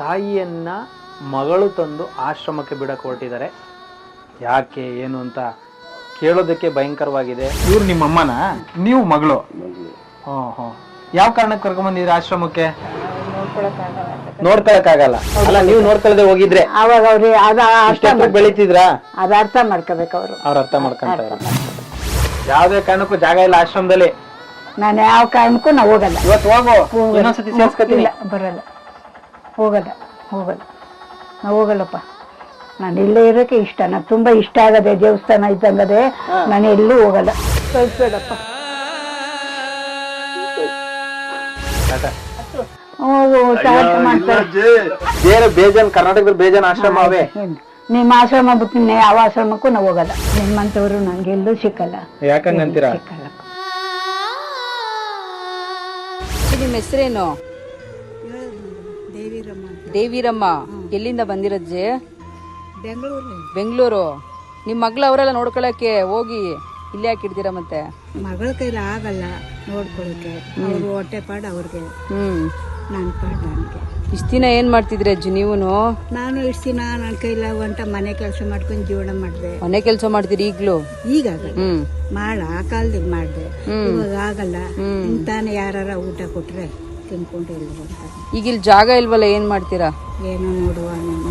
ತಾಯಿಯನ್ನ ಮಗಳು ತಂದು ಆಶ್ರಮಕ್ಕೆ ಬಿಡಕ್ಕೆ ಹೊರಟಿದ್ದಾರೆ ಯಾಕೆ ಏನು ಅಂತ ಕೇಳೋದಕ್ಕೆ ಭಯಂಕರವಾಗಿದೆ. ಇವ್ರು ನಿಮ್ಮ ಅಮ್ಮನ ನೀವು ಮಗಳು? ಹಾ ಹಾ. ಯಾವ ಕಾರಣಕ್ಕೆ ಕರ್ಕೊಂಬಂದಿದ್ರಿ ಆಶ್ರಮಕ್ಕೆ? ನೋಡ್ಕೊಳಕ್ಕಾಗಲ್ಲ. ಅಲ್ಲ ನೀವು ನೋಡ್ಕೊಳ್ದೆ ಹೋಗಿದ್ರೆ. ಅವಾಗ ಅವ್ರಿಗೆ ಅದ ಅರ್ಥ ಬೆಳಿತಿದ್ರಾ? ಅದ ಅರ್ಥ ಮಾಡ್ಕೋಬೇಕು ಅವರು. ಅವ್ರ ಅರ್ಥ ಮಾಡ್ಕೊಂತಾರೆ. ಯಾವ್ದೇ ಕಾರಣಕ್ಕೂ ಜಾಗ ಇಲ್ಲ ಆಶ್ರಮದಲ್ಲಿ? ನಾನು ಯಾವ ಕಾರಣಕ್ಕೂ ನಾವು ಹೋಗಲ್ಲ. ಇವತ್ತು ಹೋಗು. ಇನ್ನೊಂದ್ಸತಿ ಸೇರ್ಸ್ಕೊತೀನಿ. ಇಲ್ಲ ಬರಲ್ಲ. ಹೋಗಲ್ಲ ಹೋಗಲ್ಲ. ನಾವು ಹೋಗಲ್ಲಪ್ಪ. ನಾನು ಇಲ್ಲೇ ಇರೋಕೆ ಇಷ್ಟ. ನಾನು ತುಂಬ ಇಷ್ಟ ಆಗದೆ ದೇವಸ್ಥಾನ ಇದ್ದಂಗದೆ ನಾನು ಎಲ್ಲೂ ಹೋಗಲ್ಲ. ಕಳಿಸ್ಬೇಡಪ್ಪ ಹೋಗು ಚಾಟ್ ಮಾಡ್ತಾರೆ ಬೇರೆ ಬೇಜಾನ್ ಕರ್ನಾಟಕದಲ್ಲಿ ಬೇಜಾನ್ ಆಶ್ರಮ ಅವೇ. ನಿಮ್ಮ ಆಶ್ರಮ ಬಿಟ್ಟು ಯಾವ ಆಶ್ರಮಕ್ಕೂ ನಾವು ಹೋಗಲ್ಲ. ನಿಮ್ಮಂತವ್ರು ನಂಗೆ ಎಲ್ಲೂ ಸಿಕ್ಕಲ್ಲ. ಯಾಕಂಗಂತೀರಾ ಸಿಕ್ಕಲ್ಲ. ನಿಮ್ಮ ಹೆಸರೇನು? ದೇವಿರಮ್ಮ ಎಲ್ಲಿಂದ ಬಂದಿರಜ್ಜೆ ಬೆಂಗಳೂರು ಬೆಂಗಳೂರು. ನಿಮ್ಮ ಮಗ್ಳು ಅವರೆಲ್ಲ ನೋಡ್ಕೊಳಕ್ಕೆ ಹೋಗಿ ಇಲ್ಲೇ ಹಾಕಿಡ್ತೀರಾ ಮತ್ತೆ? ಮಗಳ ಕೈಲಿ ಆಗಲ್ಲ ನೋಡ್ಕೊಳಕ್ಕೆ. ಅವ್ರು ಹೊಟ್ಟೆ ಪಾಡ ಅವ್ರಿಗೆ. ಹ್ಮ್. ನಾನು ಪಾಡ ನನಗೆ. ಇಷ್ಟ ದಿನ ಏನ್ ಮಾಡ್ತಿದ್ರಿ ಅಜ್ಜಿ ನೀವು ನಾನು ಇಷ್ಟು ದಿನ ನನ್ನ ಕೈಲ ಒಂಟ ಮನೆ ಕೆಲಸ ಮಾಡ್ಕೊಂಡು ಜೀವನ ಮಾಡಿದೆ. ಮನೆ ಕೆಲಸ ಮಾಡ್ತೀರಿ ಈಗ್ಲೂ? ಈಗ ಮಾಡ ಆ ಕಾಲದಾಗ ಮಾಡಿದೆ. ಇವಾಗ ಆಗಲ್ಲ. ಇಂತಾನೆ ಯಾರ ಊಟ ಕೊಟ್ರೆ. ತಿನ್ಕೊಂಡು ಎಲ್ಲ ಈಗ ಇಲ್ಲಿ ಜಾಗ ಇಲ್ವಲ್ಲ ಏನು ಮಾಡ್ತೀರಾ? ಏನೋ ನೋಡುವ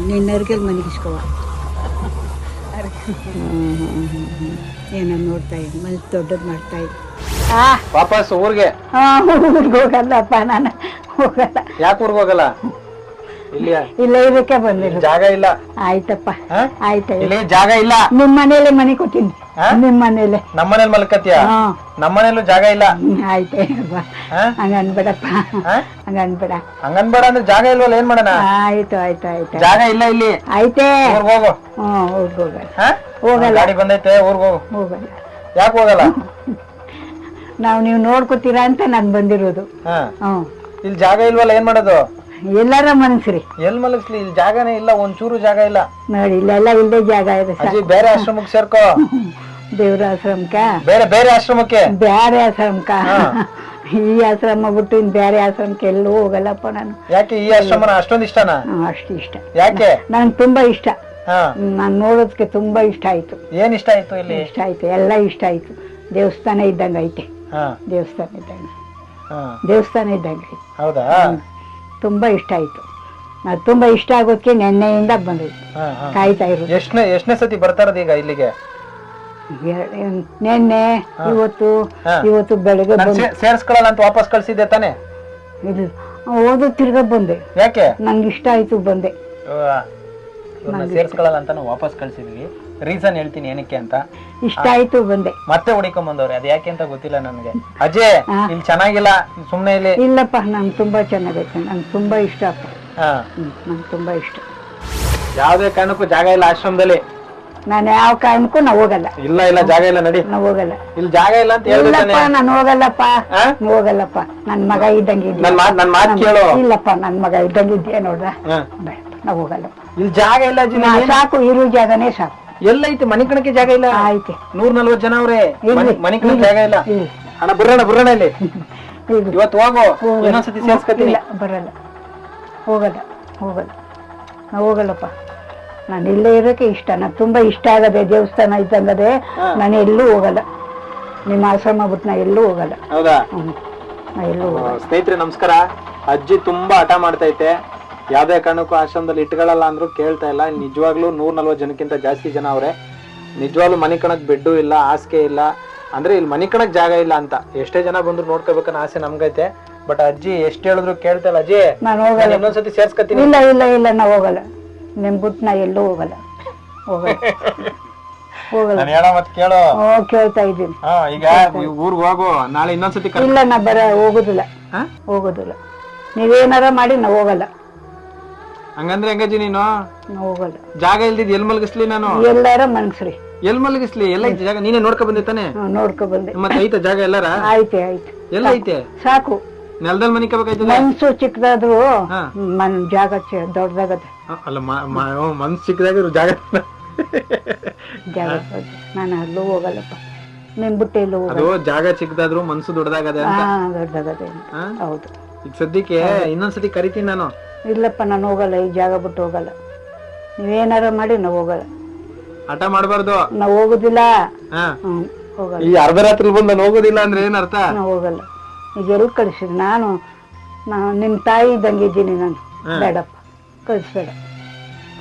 ನಿನ್ನರ್ಗೆಲ್ ಮನಗಿಸ್ಕವ ಏನೋ ನೋಡ್ತಾ ಇದ್ದೆ. ಮನೆ ದೊಡ್ಡದು ಮಾಡ್ತಾ ಇದ್ದೆ. ವಾಪಸ್ ಊರ್ಗೆ. ಊರಿಗೆ ಹೋಗಲ್ಲಪ್ಪ ನಾನು. ಹೋಗಲ್ಲ. ಯಾಕೆ ಊರಿಗೆ ಹೋಗಲ್ಲ? ಇಲ್ಲಿ ಇಲ್ಲ ಇದಕ್ಕೆ ಬಂದಿಲ್ಲ ಜಾಗ ಇಲ್ಲ. ಆಯ್ತಪ್ಪ? ಆಯ್ತು ಇಲ್ಲಿ ಜಾಗ ಇಲ್ಲ. ನಿಮ್ಮ ಮನೆಯಲ್ಲೇ ಮನೆ ಕೊಟ್ಟಿನಿ. ನಿಮ್ಮ ಮನೇಲೆ ನಮ್ಮನೇಲಿ ಹಾ. ನಮ್ಮನೇಲೂ ಜಾಗ ಇಲ್ಲ. ಆಯ್ತೇ? ಹಂಗ ಅನ್ಬೇಡಪ್ಪ? ಹಂಗ ಅನ್ಬೇಡ. ಹಂಗನ್ಬೇಡ ಅಂದ್ರೆ ಜಾಗ ಇಲ್ವಲ್ಲ ಏನ್ ಮಾಡೋಣ? ಆಯ್ತು ಆಯ್ತು ಆಯ್ತು. ಜಾಗ ಇಲ್ಲ ಇಲ್ಲಿ. ಆಯ್ತೇ? ಹೋಗು. ಹ್ಮ್ ಊರ್ಗ್ ಹೋಗಲ್ಲ. ಗಾಡಿ ಬಂದೈತೆ ಊರ್ಗ್ ಹೋಗೋ. ಹೋಗಲ್ಲ. ಯಾಕೆ ಹೋಗಲ್ಲ? ನಾವು ನೀವು ನೋಡ್ಕೊತೀರಾ ಅಂತ ನಾನ್ ಬಂದಿರೋದು. ಹ್ಮ್. ಇಲ್ಲಿ ಜಾಗ ಇಲ್ವಲ್ಲ ಏನ್ ಮಾಡೋದು? ಎಲ್ಲಾರ ಮನಸ್ರಿ. ಎಲ್ ಮಲಗಿಸ್ಲಿ? ಇಲ್ಲಿ ಜಾಗನೇ ಇಲ್ಲ ಒಂಚೂರು ಜಾಗ ಇಲ್ಲ. ನೋಡಿ ಇಲ್ಲೆಲ್ಲ ಇಲ್ಲದೆ ಜಾಗ ಇದೆ ಬೇರೆ ಆಶ್ರಮಕ್ಕೆ ಸೇರ್ಕೋ. ದೇವ್ರ ಆಶ್ರಮಕ್ಕ? ಬೇರೆ ಬೇರೆ ಆಶ್ರಮಕ್ಕೆ? ಬೇರೆ ಆಶ್ರಮಕ್ಕ? ಈ ಆಶ್ರಮ ಬಿಟ್ಟು ಇನ್ ಬೇರೆ ಆಶ್ರಮಕ್ಕೆ ಎಲ್ಲೂ ಹೋಗಲ್ಲಪ್ಪ ನಾನು. ಯಾಕೆ ಈ ಆಶ್ರಮನ ಅಷ್ಟೊಂದು ಇಷ್ಟನಾ? ಹ್ಮ್, ಅಷ್ಟು ಇಷ್ಟ. ಯಾಕೆ? ನನಗೆ ತುಂಬಾ ಇಷ್ಟ. ಹಾ. ನಾನು ನೋಡೋದಕ್ಕೆ ತುಂಬಾ ಇಷ್ಟ ಆಯ್ತು. ಏನ್ ಇಷ್ಟ ಆಯ್ತು ಇಲ್ಲಿ? ಇಷ್ಟ ಆಯ್ತು ಎಲ್ಲ ಇಷ್ಟ ಆಯ್ತು. ದೇವಸ್ಥಾನ ಇದ್ದಂಗ ಐತೆ. ಹಾ. ದೇವಸ್ಥಾನ ಇದ್ದಂಗ. ಹಾ. ದೇವಸ್ಥಾನ ಇದ್ದಂಗೆ ಐತೆ. ಹೌದಾ? ತುಂಬಾ ಇಷ್ಟ ಆಯ್ತು. ನಾನು ತುಂಬಾ ಇಷ್ಟ ಆಗೋದಕ್ಕೆ ನೆನ್ನೆಯಿಂದ ಬಂದಿದ್ದು. ಹಾ ಹಾ. ಕಾಯ್ತಾ ಇರೋದು. ಎಷ್ಟನೇ ಎಷ್ಟನೇ ಸತಿ ಬರ್ತಾರದು ಈಗ ಇಲ್ಲಿಗೆ? ನೆನ್ನೆ ಇವತ್ತು ಇವತ್ತು ಬೆಳಗ್ಗೆ ಸೇರಿಸ್ಕೊಳ್ಳಲ್ಲ ಅಂತ ವಾಪಸ್ ಕಳ್ಸಿದ್ದೆ ತಾನೆ? ಇದು ಓದು ತಿರ್ಗ ಬಂದೆ. ಯಾಕೆ? ನಂಗೆ ಇಷ್ಟ ಆಯ್ತು ಬಂದೆ. ಸೇರಿಸ್ಕೊಳ್ಳಲ್ಲ ಅಂತ ವಾಪಸ್ ಕಳ್ಸಿದ್ವಿ. ರೀಸನ್ ಹೇಳ್ತೀನಿ ಏನಕ್ಕೆ ಅಂತ. ಇಷ್ಟ ಆಯ್ತು ಬಂದೆ. ಮತ್ತೆ ಹುಡಿಕೊಂಡ್ ಬಂದವ್ರೆ ಅದ್ ಯಾಕೆ ಅಂತ ಗೊತ್ತಿಲ್ಲ ನನಗೆ. ಅಜಯ್ ಇಲ್ಲಿ ಚೆನ್ನಾಗಿಲ್ಲ ಸುಮ್ನೆ ಇಲ್ಲಿ ಇಲ್ಲಪ್ಪ ನಂಗೆ ತುಂಬಾ ಚೆನ್ನಾಗೈತೆ. ನಂಗೆ ತುಂಬಾ ಇಷ್ಟ ಅಪ್ಪ. ನಂಗೆ ತುಂಬಾ ಇಷ್ಟ. ಯಾವುದೇ ಕಾರಣಕ್ಕೂ ಜಾಗ ಇಲ್ಲ ಆಶ್ರಮದಲ್ಲಿ. ನಾನು ಯಾವ ಕಾರಣಕ್ಕೂ ನಾವು ಹೋಗಲ್ಲ. ಇಲ್ಲ ಇಲ್ಲ ಜಾಗ ಇಲ್ಲ ನಡಿ. ನಾವು ಹೋಗಲ್ಲ. ಇಲ್ಲಿ ಜಾಗ ಇಲ್ಲ ಅಂತ ಹೇಳಿದ್ರೆ ತಾನೆ? ಇಲ್ಲಪ್ಪ ನಾನು ಹೋಗಲ್ಲಪ್ಪ? ನಾನ್ ಹೋಗಲ್ಲಪ್ಪ. ನನ್ ಮಗ ಇದ್ದಂಗೆ ಇದ್ಯಾ. ನನ್ ಮಾತ್ ನನ್ ಮಾತ್ ಕೇಳು. ಇಲ್ಲಪ್ಪ ನನ್ ಮಗ ಇದ್ದಂಗೆ ಇದ್ದೆ ನೋಡ್ರ. ಹಾ. ನಾವು ಹೋಗಲ್ಲಪ್ಪ ಇಲ್ಲಿ ಜಾಗ ಇಲ್ಲ ಅಜ್ಜಿ ನಾ ಸಾಕು ಇರೋ ಜಾಗನೇ ಸಾಕು. ಎಲ್ಲೈತೆ ಮನೆ ಕಣಕ್ಕೆ ಜಾಗ ಇಲ್ಲ? ಆಯ್ತು. ನೂರ್ ನಲ್ವತ್ ಜನ ಅವ್ರೆ. ಇಲ್ಲಿ, ಮನೆ ಜಾಗ ಇಲ್ಲ. ಇಲ್ಲಿ. ಅಣ್ಣ ಬರೋಣ ಬರೋಣ ಇಲ್ಲಿ. ಇದು ಇವತ್ತು ಹೋಗೋ. ಹೋಗಲ್ಲ. ಇನ್ನೊಂದ್ಸತಿ ಸೇರ್ಸ್ಕೊತೀನಿ. ಇಲ್ಲ ಬರಲ್ಲ. ಹೋಗಲ್ಲ. ಹೋಗಲ್ಲ. ನಾವು ಹೋಗಲ್ಲಪ್ಪ. ನಾನು ಇಲ್ಲೇ ಇರೋಕೆ ಇಷ್ಟ. ನಾನು ತುಂಬಾ ಇಷ್ಟ ಆಗದೆ ದೇವಸ್ಥಾನ ಇದ್ದಂಗದೆ ನಾನು ಎಲ್ಲೂ ಹೋಗಲ್ಲ. ನಿಮ್ಮ ಆಶ್ರಮ ಬಿಟ್ಟು ನಾ ಎಲ್ಲೂ ಹೋಗಲ್ಲ. ಹೌದಾ? ಹ್ಮ್. ನಾ ಎಲ್ಲೂ ಹೋಗಲ್ಲ. ಸ್ನೇಹಿತರೆ ನಮಸ್ಕಾರ. ಅಜ್ಜಿ ತುಂಬಾ ಹಠ ಮಾಡ್ತೈತೆ ಯಾವ್ದೇ ಕಾರಣಕ್ಕೂ ಆಶ್ರಮದಲ್ಲಿ ಇಟ್ಕೊಳ್ಳಲ್ಲ ಅಂದ್ರು ಕೇಳ್ತಾ ಇಲ್ಲ. ನಿಜವಾಗ್ಲೂ ನೂರ್ ನಲ್ವತ್ ಜನಕ್ಕಿಂತ ಜಾಸ್ತಿ ಜನ ಅವ್ರೆ. ನಿಜವಾಗ್ಲೂ ಮನೆ ಕಣಕ್ ಬೆಡ್ಡು ಇಲ್ಲ ಹಾಸಿಗೆ ಇಲ್ಲ. ಅಂದ್ರೆ ಇಲ್ಲಿ ಮನೆ ಕಣಕ್ ಜಾಗ ಇಲ್ಲ ಅಂತ. ಎಷ್ಟೇ ಜನ ಬಂದ್ರು ನೋಡ್ಕೋಬೇಕನ್ನ ಆಸೆ ನಮ್ಗೈತೆ. ಬಟ್ ಅಜ್ಜಿ ಎಷ್ಟ್ ಹೇಳಿದ್ರು ಕೇಳ್ತಾ ಇಲ್ಲ. ಅಜ್ಜಿ ನಾನು ಹೋಗಲ್ಲ. ನಾನು ಇನ್ನೊಂದ್ಸತಿ ಸೇರ್ಸ್ಕೊತೀನಿ. ಇಲ್ಲ ಇಲ್ಲ ಇಲ್ಲ ನಾ ಹೋಗಲ್ಲ. ನಿಮ್ ಬಿಟ್ಟು ನಾ ಎಲ್ಲೂ ಹೋಗಲ್ಲ. ಹೋಗಲ್ಲ. ಹೋಗಲ್ಲ. ನಾನು ಹೇಳೋ ಮತ್ ಕೇಳು. ಓ ಕೇಳ್ತಾ ಇದ್ದೀನಿ. ಹಾ ಈಗ ನೀವು ಊರ್ಗ್ ಹೋಗು ನಾಳೆ ಇನ್ನೊಂದ್ಸತಿ ಕರ್ ಇಲ್ಲ ನಾ ಬರ ಹೋಗುದಿಲ್ಲ. ಹಾ? ಹೋಗುದಿಲ್ಲ. ನೀವೇನಾರ ಮಾಡಿ ನಾ ಹೋಗಲ್ಲ. ಹಂಗಂದ್ರೆ ಹೆಂಗಜ್ಜಿ ನೀನು? ನಾ ಹೋಗಲ್ಲ. ಜಾಗ ಇಲ್ದಿದ್ ಎಲ್ ಮಲಗಿಸ್ಲಿ ನಾನು? ಎಲ್ಲಾರ ಮನ್ಸ್ರಿ ಎಲ್ ಮಲಗಿಸ್ಲಿ? ಎಲ್ಲ ಐತೆ ಜಾಗ? ನೀನೇ ನೋಡ್ಕೊ ಬಂದಿತ್ತಾನೆ ತಾನೆ? ನೋಡ್ಕೊ ಬಂದೆ. ಮತ್ತೆ ಐತೆ ಜಾಗ ಎಲ್ಲಾರ? ಐತೆ ಐತೆ ಎಲ್ಲ ಐತೆ? ಸಾಕು. ನೆಲದಲ್ಲಿ ಮನಿಕೋಬೇಕಾಯ್ತದೆ ಮನ್ಸು ಚಿಕ್ಕದಾದ್ರು ಹಾ. ಮನ್ ಜಾಗ ಚ- ದೊಡ್ಡದಾಗತ್ತೆ. ಅಲ್ಲ ಮ- ಮ- ಹ್ಮ್, ಮನ್ಸ್ ಸಿಕ್ಕದಾಗ ಜಾಗ ಜಾಗ. ನಾನು ಅಲ್ಲೂ ಹೋಗಲ್ಲಪ್ಪ. ನಿಮ್ ಬಿಟ್ಟು ಎಲ್ಲೂ ಹೋಗಲ್ಲ. ಅದು ಜಾಗ ಚಿಕ್ಕದಾದ್ರು ಮನ್ಸು ದೊಡ್ಡದಾಗದೆ ಅಂತ? ಹಾ ದೊಡ್ಡದಾಗತ್ತೆ. ಹಾ? ಹೌದು. ಈಗ ಸದ್ಯಕ್ಕೆ ಇನ್ನೊಂದ್ಸತಿ ಕರಿತೀನಿ ನಾನು. ಇಲ್ಲಪ್ಪ ನಾನು ಹೋಗಲ್ಲ. ಈ ಜಾಗ ಬಿಟ್ಟು ಹೋಗಲ್ಲ. ನೀವೇನಾರ ಮಾಡಿ ನಾವು ಹೋಗಲ್ಲ. ಹಠ ಮಾಡಬಾರ್ದು. ನಾವು ಹೋಗುದಿಲ್ಲ. ಹಾ. ಹ್ಮ್ ಹೋಗಲ್ಲ. ಈ ಅರ್ಧ ರಾತ್ರಿ ಬಂದು ನಾನು ಹೋಗೋದಿಲ್ಲ ಅಂದ್ರೆ ಏನರ್ಥ ಅರ್ಥ? ನಾವು ಹೋಗಲ್ಲ. ಎಲ್ಲಿ ಕಳಿಸಿ ನಾನು ನಾನು ನಿಮ್ಮ ತಾಯಿ ಇದ್ದಂಗೆ ಇದ್ದೀನಿ ನಾನು. ಬೇಡಪ್ಪ. ಕಳಿಸ್ಬೇಡ.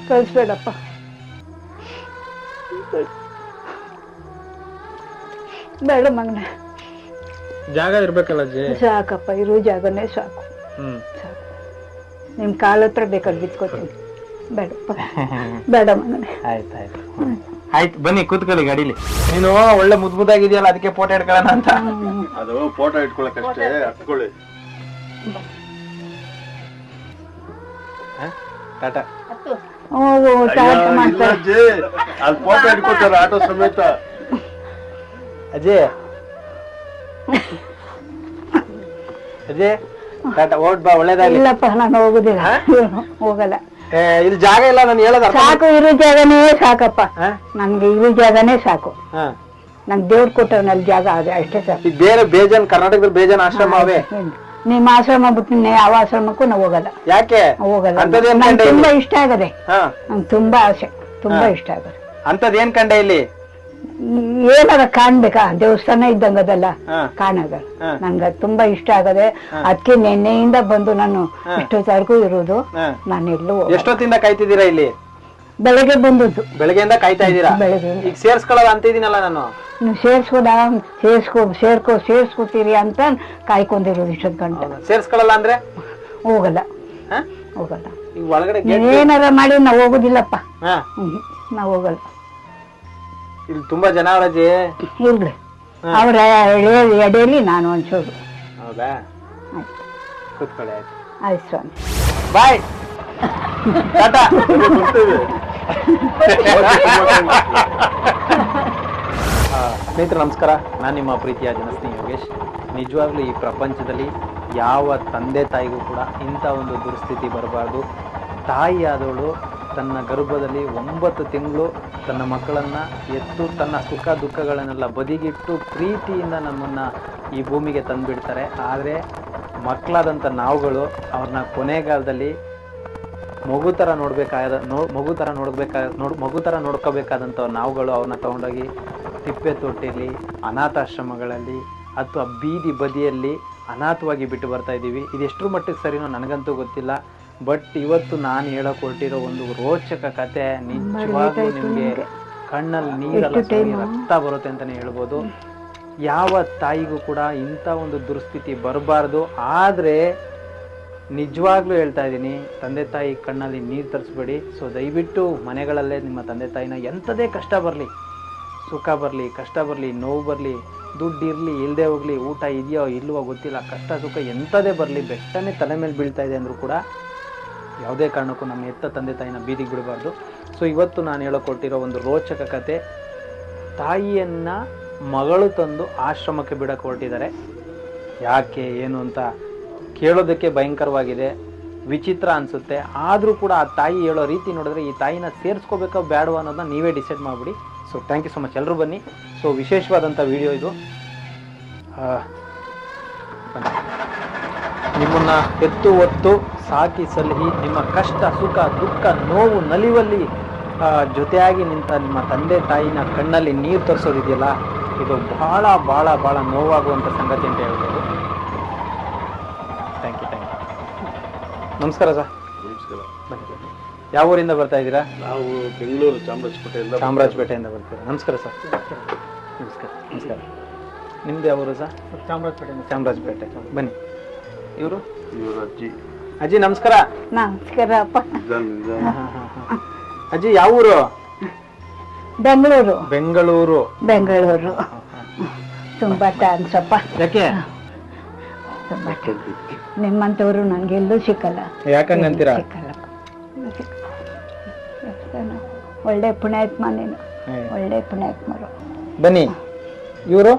ಕಳಿಸ್ಬೇಡಪ್ಪ. ಬೇಡ ಮಗನ. ಜಾಗ ಇರ್ಬೇಕಲ್ಲ ಸಾಕಪ್ಪ ಇರೋ ಜಾಗನೇ ಸಾಕು. ಹ್ಮ್. ಸಾಕು. ನಿಮ್ಮ ಕಾಲ ಹತ್ರ ಬೇಕಾದ್ರೆ ಬಿತ್ಕೋತೀನಿ. ಬೇಡಪ್ಪ. ಬೇಡ ಮಗನೇ. ಆಯ್ತಾಯ್ತು ಆಯ್ತು. ಆಯ್ತು ಬನ್ನಿ ಕೂತ್ಕೊಳ್ಳಿ ಗಾಡಿಲಿ. ನೀನು ಒಳ್ಳೆ ಮುದ್ ಮುದ್ದಾಗಿದೆಯಲ್ಲ ಅದಕ್ಕೆ ಫೋಟೋ ಇಟ್ಕೊಳ್ಳೋಣ ಅಂತ? ಅದು ಫೋಟೋ ಇಟ್ಕೊಳಕಷ್ಟೇ ಹತ್ಕೊಳ್ಳಿ. ಹ? ಟಾಟಾ. ಫೋಟೋ ಇಟ್ಕೊತಾರೆ ಆಟೋ ಸಮೇತ. ಅಜಯ್ ಅಜಯ್ ಟಾಟಾ ಓಟ್ ಬಾ ಒಳ್ಳೇದಾಗಿಲ್ಲಪ್ಪ ನಾನು ಹೋಗುದಿಲ್ಲ. ಹೋಗಲ್ಲ. ಇಲ್ಲಿ ಜಾಗ ಇಲ್ಲ ನಾನು ಹೇಳೋದು ಸಾಕು ಇರೋ ಜಾಗನೇ ಸಾಕಪ್ಪ. ನಮ್ಗೆ ನನ್ಗೆ ಇರೋ ಜಾಗನೇ ಸಾಕು. ನಂಗೆ ದೇವ್ರು ಕೊಟ್ಟವನಲ್ಲಿ ಜಾಗ ಅದೇ ಅಷ್ಟೇ ಸಾಕು. ಬೇರೆ ಬೇಜನ್ ಕರ್ನಾಟಕದಲ್ಲಿ ಬೇಜನ್ ಆಶ್ರಮ ಅವೇ. ನಿಮ್ಮ ಆಶ್ರಮ ಬಿಟ್ಟು ಯಾವ ಆಶ್ರಮಕ್ಕೂ ನಾವು ಹೋಗಲ್ಲ. ಯಾಕೆ? ಹೋಗಲ್ಲ. ನಂಗೆ ತುಂಬಾ ಇಷ್ಟ ಆಗದೆ. ನಂಗೆ ತುಂಬಾ ಆಸೆ ತುಂಬಾ ಇಷ್ಟ ಆಗದೆ. ಅಂತದೇನ್ ಕಂಡೆ ಇಲ್ಲಿ? ಏನಾರ ಕಾಣ್ಬೇಕಾ? ದೇವಸ್ಥಾನ ಇದ್ದಂಗ ಅದಲ್ಲ ಕಾಣಾಗ ಕಾಣಗಲ್ಲ ಹಾ. ನನ್ಗೆ ಅದ್ ತುಂಬಾ ಇಷ್ಟ ಆಗದೆ ಅದಕ್ಕೆ ನಿನ್ನೆಯಿಂದ ಬಂದು ನಾನು ಇಷ್ಟೊತ್ತವರೆಗೂ ಇರೋದು. ನಾನು ಎಲ್ಲೂ. ಎಷ್ಟೊತ್ತಿಂದ ಕಾಯ್ತಿದ್ದೀರಾ ಇಲ್ಲಿ? ಬೆಳಗ್ಗೆ ಬಂದದ್ದು. ಬೆಳಗ್ಗೆಯಿಂದ ಕಾಯ್ತಾ ಇದ್ದೀರಾ? ಬೆಳಗ್ಗೆ. ಈಗ ಸೇರ್ಸ್ಕೊಳ್ಳೋದು ಅಂತ ಇದೀನಲ್ಲ ನಾನು. ನೀವು ಸೇರ್ಸ್ಕೊಡ ಸೇರ್ಸ್ಕೊ ಸೇರ್ಕೊ ಸೇರ್ಸ್ಕೊತೀರಿ ಅಂತ ಕಾಯ್ಕೊಂಡಿರೋದು ಇಷ್ಟೊತ್ತು ಗಂಟೆ. ಸೇರ್ಸ್ಕೊಳ್ಳಲ್ಲ ಅಂದ್ರೆ? ಹೋಗಲ್ಲ. ಹೋಗಲ್ಲ. ಈಗ ಒಳಗಡೆ ಏನಾರ ಮಾಡಿ ನಾವು ಹೋಗೋದಿಲ್ಲಪ್ಪ. ನಾವು ಹೋಗಲ್ಲ. ಇಲ್ಲಿ ತುಂಬಾ ಜನ ಅವರಜ್ಜಿ ಇಲ್ರಿ. ಅವ್ರ ಎಡೆಯಲ್ಲಿ ನಾನು ಒಂಚೂರು. ಹೌದಾ? ಕೂತ್ಕೊಳ್ಳಿ. ಆಯ್ತು ಆಯ್ತು ಸ್ವಾಮಿ. ಬಾಯ್. ಟಾಟಾ. ಸ್ನೇಹಿತರೆ ನಮಸ್ಕಾರ. ನಾನು ನಿಮ್ಮ ಪ್ರೀತಿಯ ಜನಸ್ನೇಹಿ ಯೋಗೇಶ್. ನಿಜವಾಗ್ಲೂ ಈ ಪ್ರಪಂಚದಲ್ಲಿ ಯಾವ ತಂದೆ ತಾಯಿಗೂ ಕೂಡ ಇಂಥ ಒಂದು ದುರ್ಸ್ಥಿತಿ ಬರಬಾರ್ದು. ತಾಯಿಯಾದವಳು ತನ್ನ ಗರ್ಭದಲ್ಲಿ ಒಂಬತ್ತು ತಿಂಗಳು ತನ್ನ ಮಕ್ಕಳನ್ನು ಎತ್ತು ತನ್ನ ಸುಖ ದುಃಖಗಳನ್ನೆಲ್ಲ ಬದಿಗಿಟ್ಟು ಪ್ರೀತಿಯಿಂದ ನಮ್ಮನ್ನು ಈ ಭೂಮಿಗೆ ತಂದುಬಿಡ್ತಾರೆ. ಆದರೆ ಮಕ್ಕಳಾದಂಥ ನಾವುಗಳು ಅವ್ರನ್ನ ಕೊನೆಗಾಲದಲ್ಲಿ ಮಗು ಥರ ನೋಡಬೇಕಾದ ನೋ ಮಗು ಥರ ನೋಡಬೇಕಾದ ನೋಡ್ ಮಗು ಥರ ನೋಡ್ಕೋಬೇಕಾದಂಥ ನಾವುಗಳು ಅವ್ರನ್ನ ತೊಗೊಂಡೋಗಿ ತಿಪ್ಪೆ ತೊಟ್ಟಿಲಿ ಅನಾಥಾಶ್ರಮಗಳಲ್ಲಿ ಅಥವಾ ಬೀದಿ ಬದಿಯಲ್ಲಿ ಅನಾಥವಾಗಿ ಬಿಟ್ಟು ಬರ್ತಾ ಇದ್ದೀವಿ. ಇದು ಎಷ್ಟರ ಮಟ್ಟಿಗೆ ಸರಿನೋ ನನಗಂತೂ ಗೊತ್ತಿಲ್ಲ. ಬಟ್ ಇವತ್ತು ನಾನು ಹೇಳಕ್ ಹೊರಟಿರೋ ಒಂದು ರೋಚಕ ಕತೆ ನಿಜವಾಗ್ಲೂ ನಿಮಗೆ ಕಣ್ಣಲ್ಲಿ ನೀರೆಲ್ಲ ರಕ್ತ ಬರುತ್ತೆ ಅಂತಾನೆ ಹೇಳ್ಬೋದು. ಯಾವ ತಾಯಿಗೂ ಕೂಡ ಇಂಥ ಒಂದು ದುರ್ಸ್ಥಿತಿ ಬರಬಾರ್ದು. ಆದರೆ ನಿಜವಾಗ್ಲೂ ಹೇಳ್ತಾ ಇದ್ದೀನಿ ತಂದೆ ತಾಯಿ ಕಣ್ಣಲ್ಲಿ ನೀರು ತರಿಸ್ಬೇಡಿ. ಸೊ ದಯವಿಟ್ಟು ಮನೆಗಳಲ್ಲೇ ನಿಮ್ಮ ತಂದೆ ತಾಯಿನ ಎಂಥದೇ ಕಷ್ಟ ಬರಲಿ ಸುಖ ಬರಲಿ ಕಷ್ಟ ಬರಲಿ ನೋವು ಬರಲಿ ದುಡ್ಡು ಇರಲಿ ಇಲ್ಲದೆ ಹೋಗಲಿ ಊಟ ಇದೆಯೋ ಇಲ್ವೋ ಗೊತ್ತಿಲ್ಲ ಕಷ್ಟ ಸುಖ ಎಂಥದೇ ಬರಲಿ ಬೆಟ್ಟನೇ ತಲೆ ಮೇಲೆ ಬೀಳ್ತಾ ಇದೆ ಅಂದರೂ ಕೂಡ ಯಾವುದೇ ಕಾರಣಕ್ಕೂ ನಮ್ಮ ಎತ್ತ ತಂದೆ ತಾಯಿನ ಬೀದಿಗೆ ಬಿಡಬಾರ್ದು. ಸೊ ಇವತ್ತು ನಾನು ಹೇಳಕೊಟ್ಟಿರೋ ಒಂದು ರೋಚಕ ಕತೆ, ತಾಯಿಯನ್ನು ಮಗಳು ತಂದು ಆಶ್ರಮಕ್ಕೆ ಬಿಡಕ್ಕೆ ಹೊರಟಿದ್ದಾರೆ. ಯಾಕೆ, ಏನು ಅಂತ ಕೇಳೋದಕ್ಕೆ ಭಯಂಕರವಾಗಿದೆ, ವಿಚಿತ್ರ ಅನಿಸುತ್ತೆ. ಆದರೂ ಕೂಡ ಆ ತಾಯಿ ಹೇಳೋ ರೀತಿ ನೋಡಿದ್ರೆ ಈ ತಾಯಿನ ಸೇರಿಸ್ಕೋಬೇಕೋ ಬೇಡವೋ ಅನ್ನೋದನ್ನ ನೀವೇ ಡಿಸೈಡ್ ಮಾಡಿಬಿಡಿ. So thank you so much ಎಲ್ಲರೂ ಬನ್ನಿ. ಸೊ ವಿಶೇಷವಾದಂಥ ವಿಡಿಯೋ ಇದು. ನಿಮ್ಮನ್ನ ಎತ್ತು ಒತ್ತು ಸಾಕಿ ಸಲಹಿ ನಿಮ್ಮ ಕಷ್ಟ ಸುಖ ದುಃಖ ನೋವು ನಲಿವಲ್ಲಿ ಜೊತೆಯಾಗಿ ನಿಂತ ನಿಮ್ಮ ತಂದೆ ತಾಯಿನ ಕಣ್ಣಲ್ಲಿ ನೀರು ತರಿಸೋದಿದೆಯಲ್ಲ ಇದು ಬಹಳ ಬಹಳ ಬಹಳ ನೋವಾಗುವಂಥ ಸಂಗತಿ ಅಂತ ಹೇಳ್ಬೋದು. ಥ್ಯಾಂಕ್ ಯು ಥ್ಯಾಂಕ್ ಯು ನಮಸ್ಕಾರ ಸರ್. ನಮಸ್ಕಾರ. ಬನ್ನಿ ಯಾವ ಊರಿಂದ ಬರ್ತಾ ಇದ್ದೀರಾ? ನಾವು ಬೆಂಗಳೂರು ಚಾಮರಾಜಪೇಟೆಯಿಂದ ಚಾಮರಾಜಪೇಟೆಯಿಂದ ಬರ್ತೀರಾ? ನಮಸ್ಕಾರ ಸರ್. ನಮಸ್ಕಾರ ನಮಸ್ಕಾರ. ನಿಮ್ದು ಯಾವ ಊರು ಸರ್? ಚಾಮರಾಜಪೇಟೆ. ಚಾಮರಾಜಪೇಟೆ. ಬನ್ನಿ. ಇವರು? ಇವರು ಅಜ್ಜಿ. ಅಜ್ಜಿ ನಮಸ್ಕಾರ. ನಮಸ್ಕಾರ ಅಪ್ಪ ಅಜ್ಜಿ ಯಾವ ಊರು? ಬೆಂಗಳೂರು. ಬೆಂಗಳೂರು. ಬೆಂಗಳೂರು. ತುಂಬಾ ಥ್ಯಾಂಕ್ಸ್ ಅಪ್ಪ ಯಾಕೆ? ತುಂಬಾ ಎಲ್ಲೂ ನನಗೆಲ್ಲೂ ಸಿಕ್ಕಲ್ಲ. ಯಾಕಂಗಂತೀರಾ ಸಿಕ್ಕಲ್ಲ. ಒಳ್ಳೆ ಪುಣ್ಯಾತ್ಮ ನೀನು. ಒಳ್ಳೆ ಪುಣ್ಯಾತ್ಮರು. ಬನ್ನಿ. ಇವರು?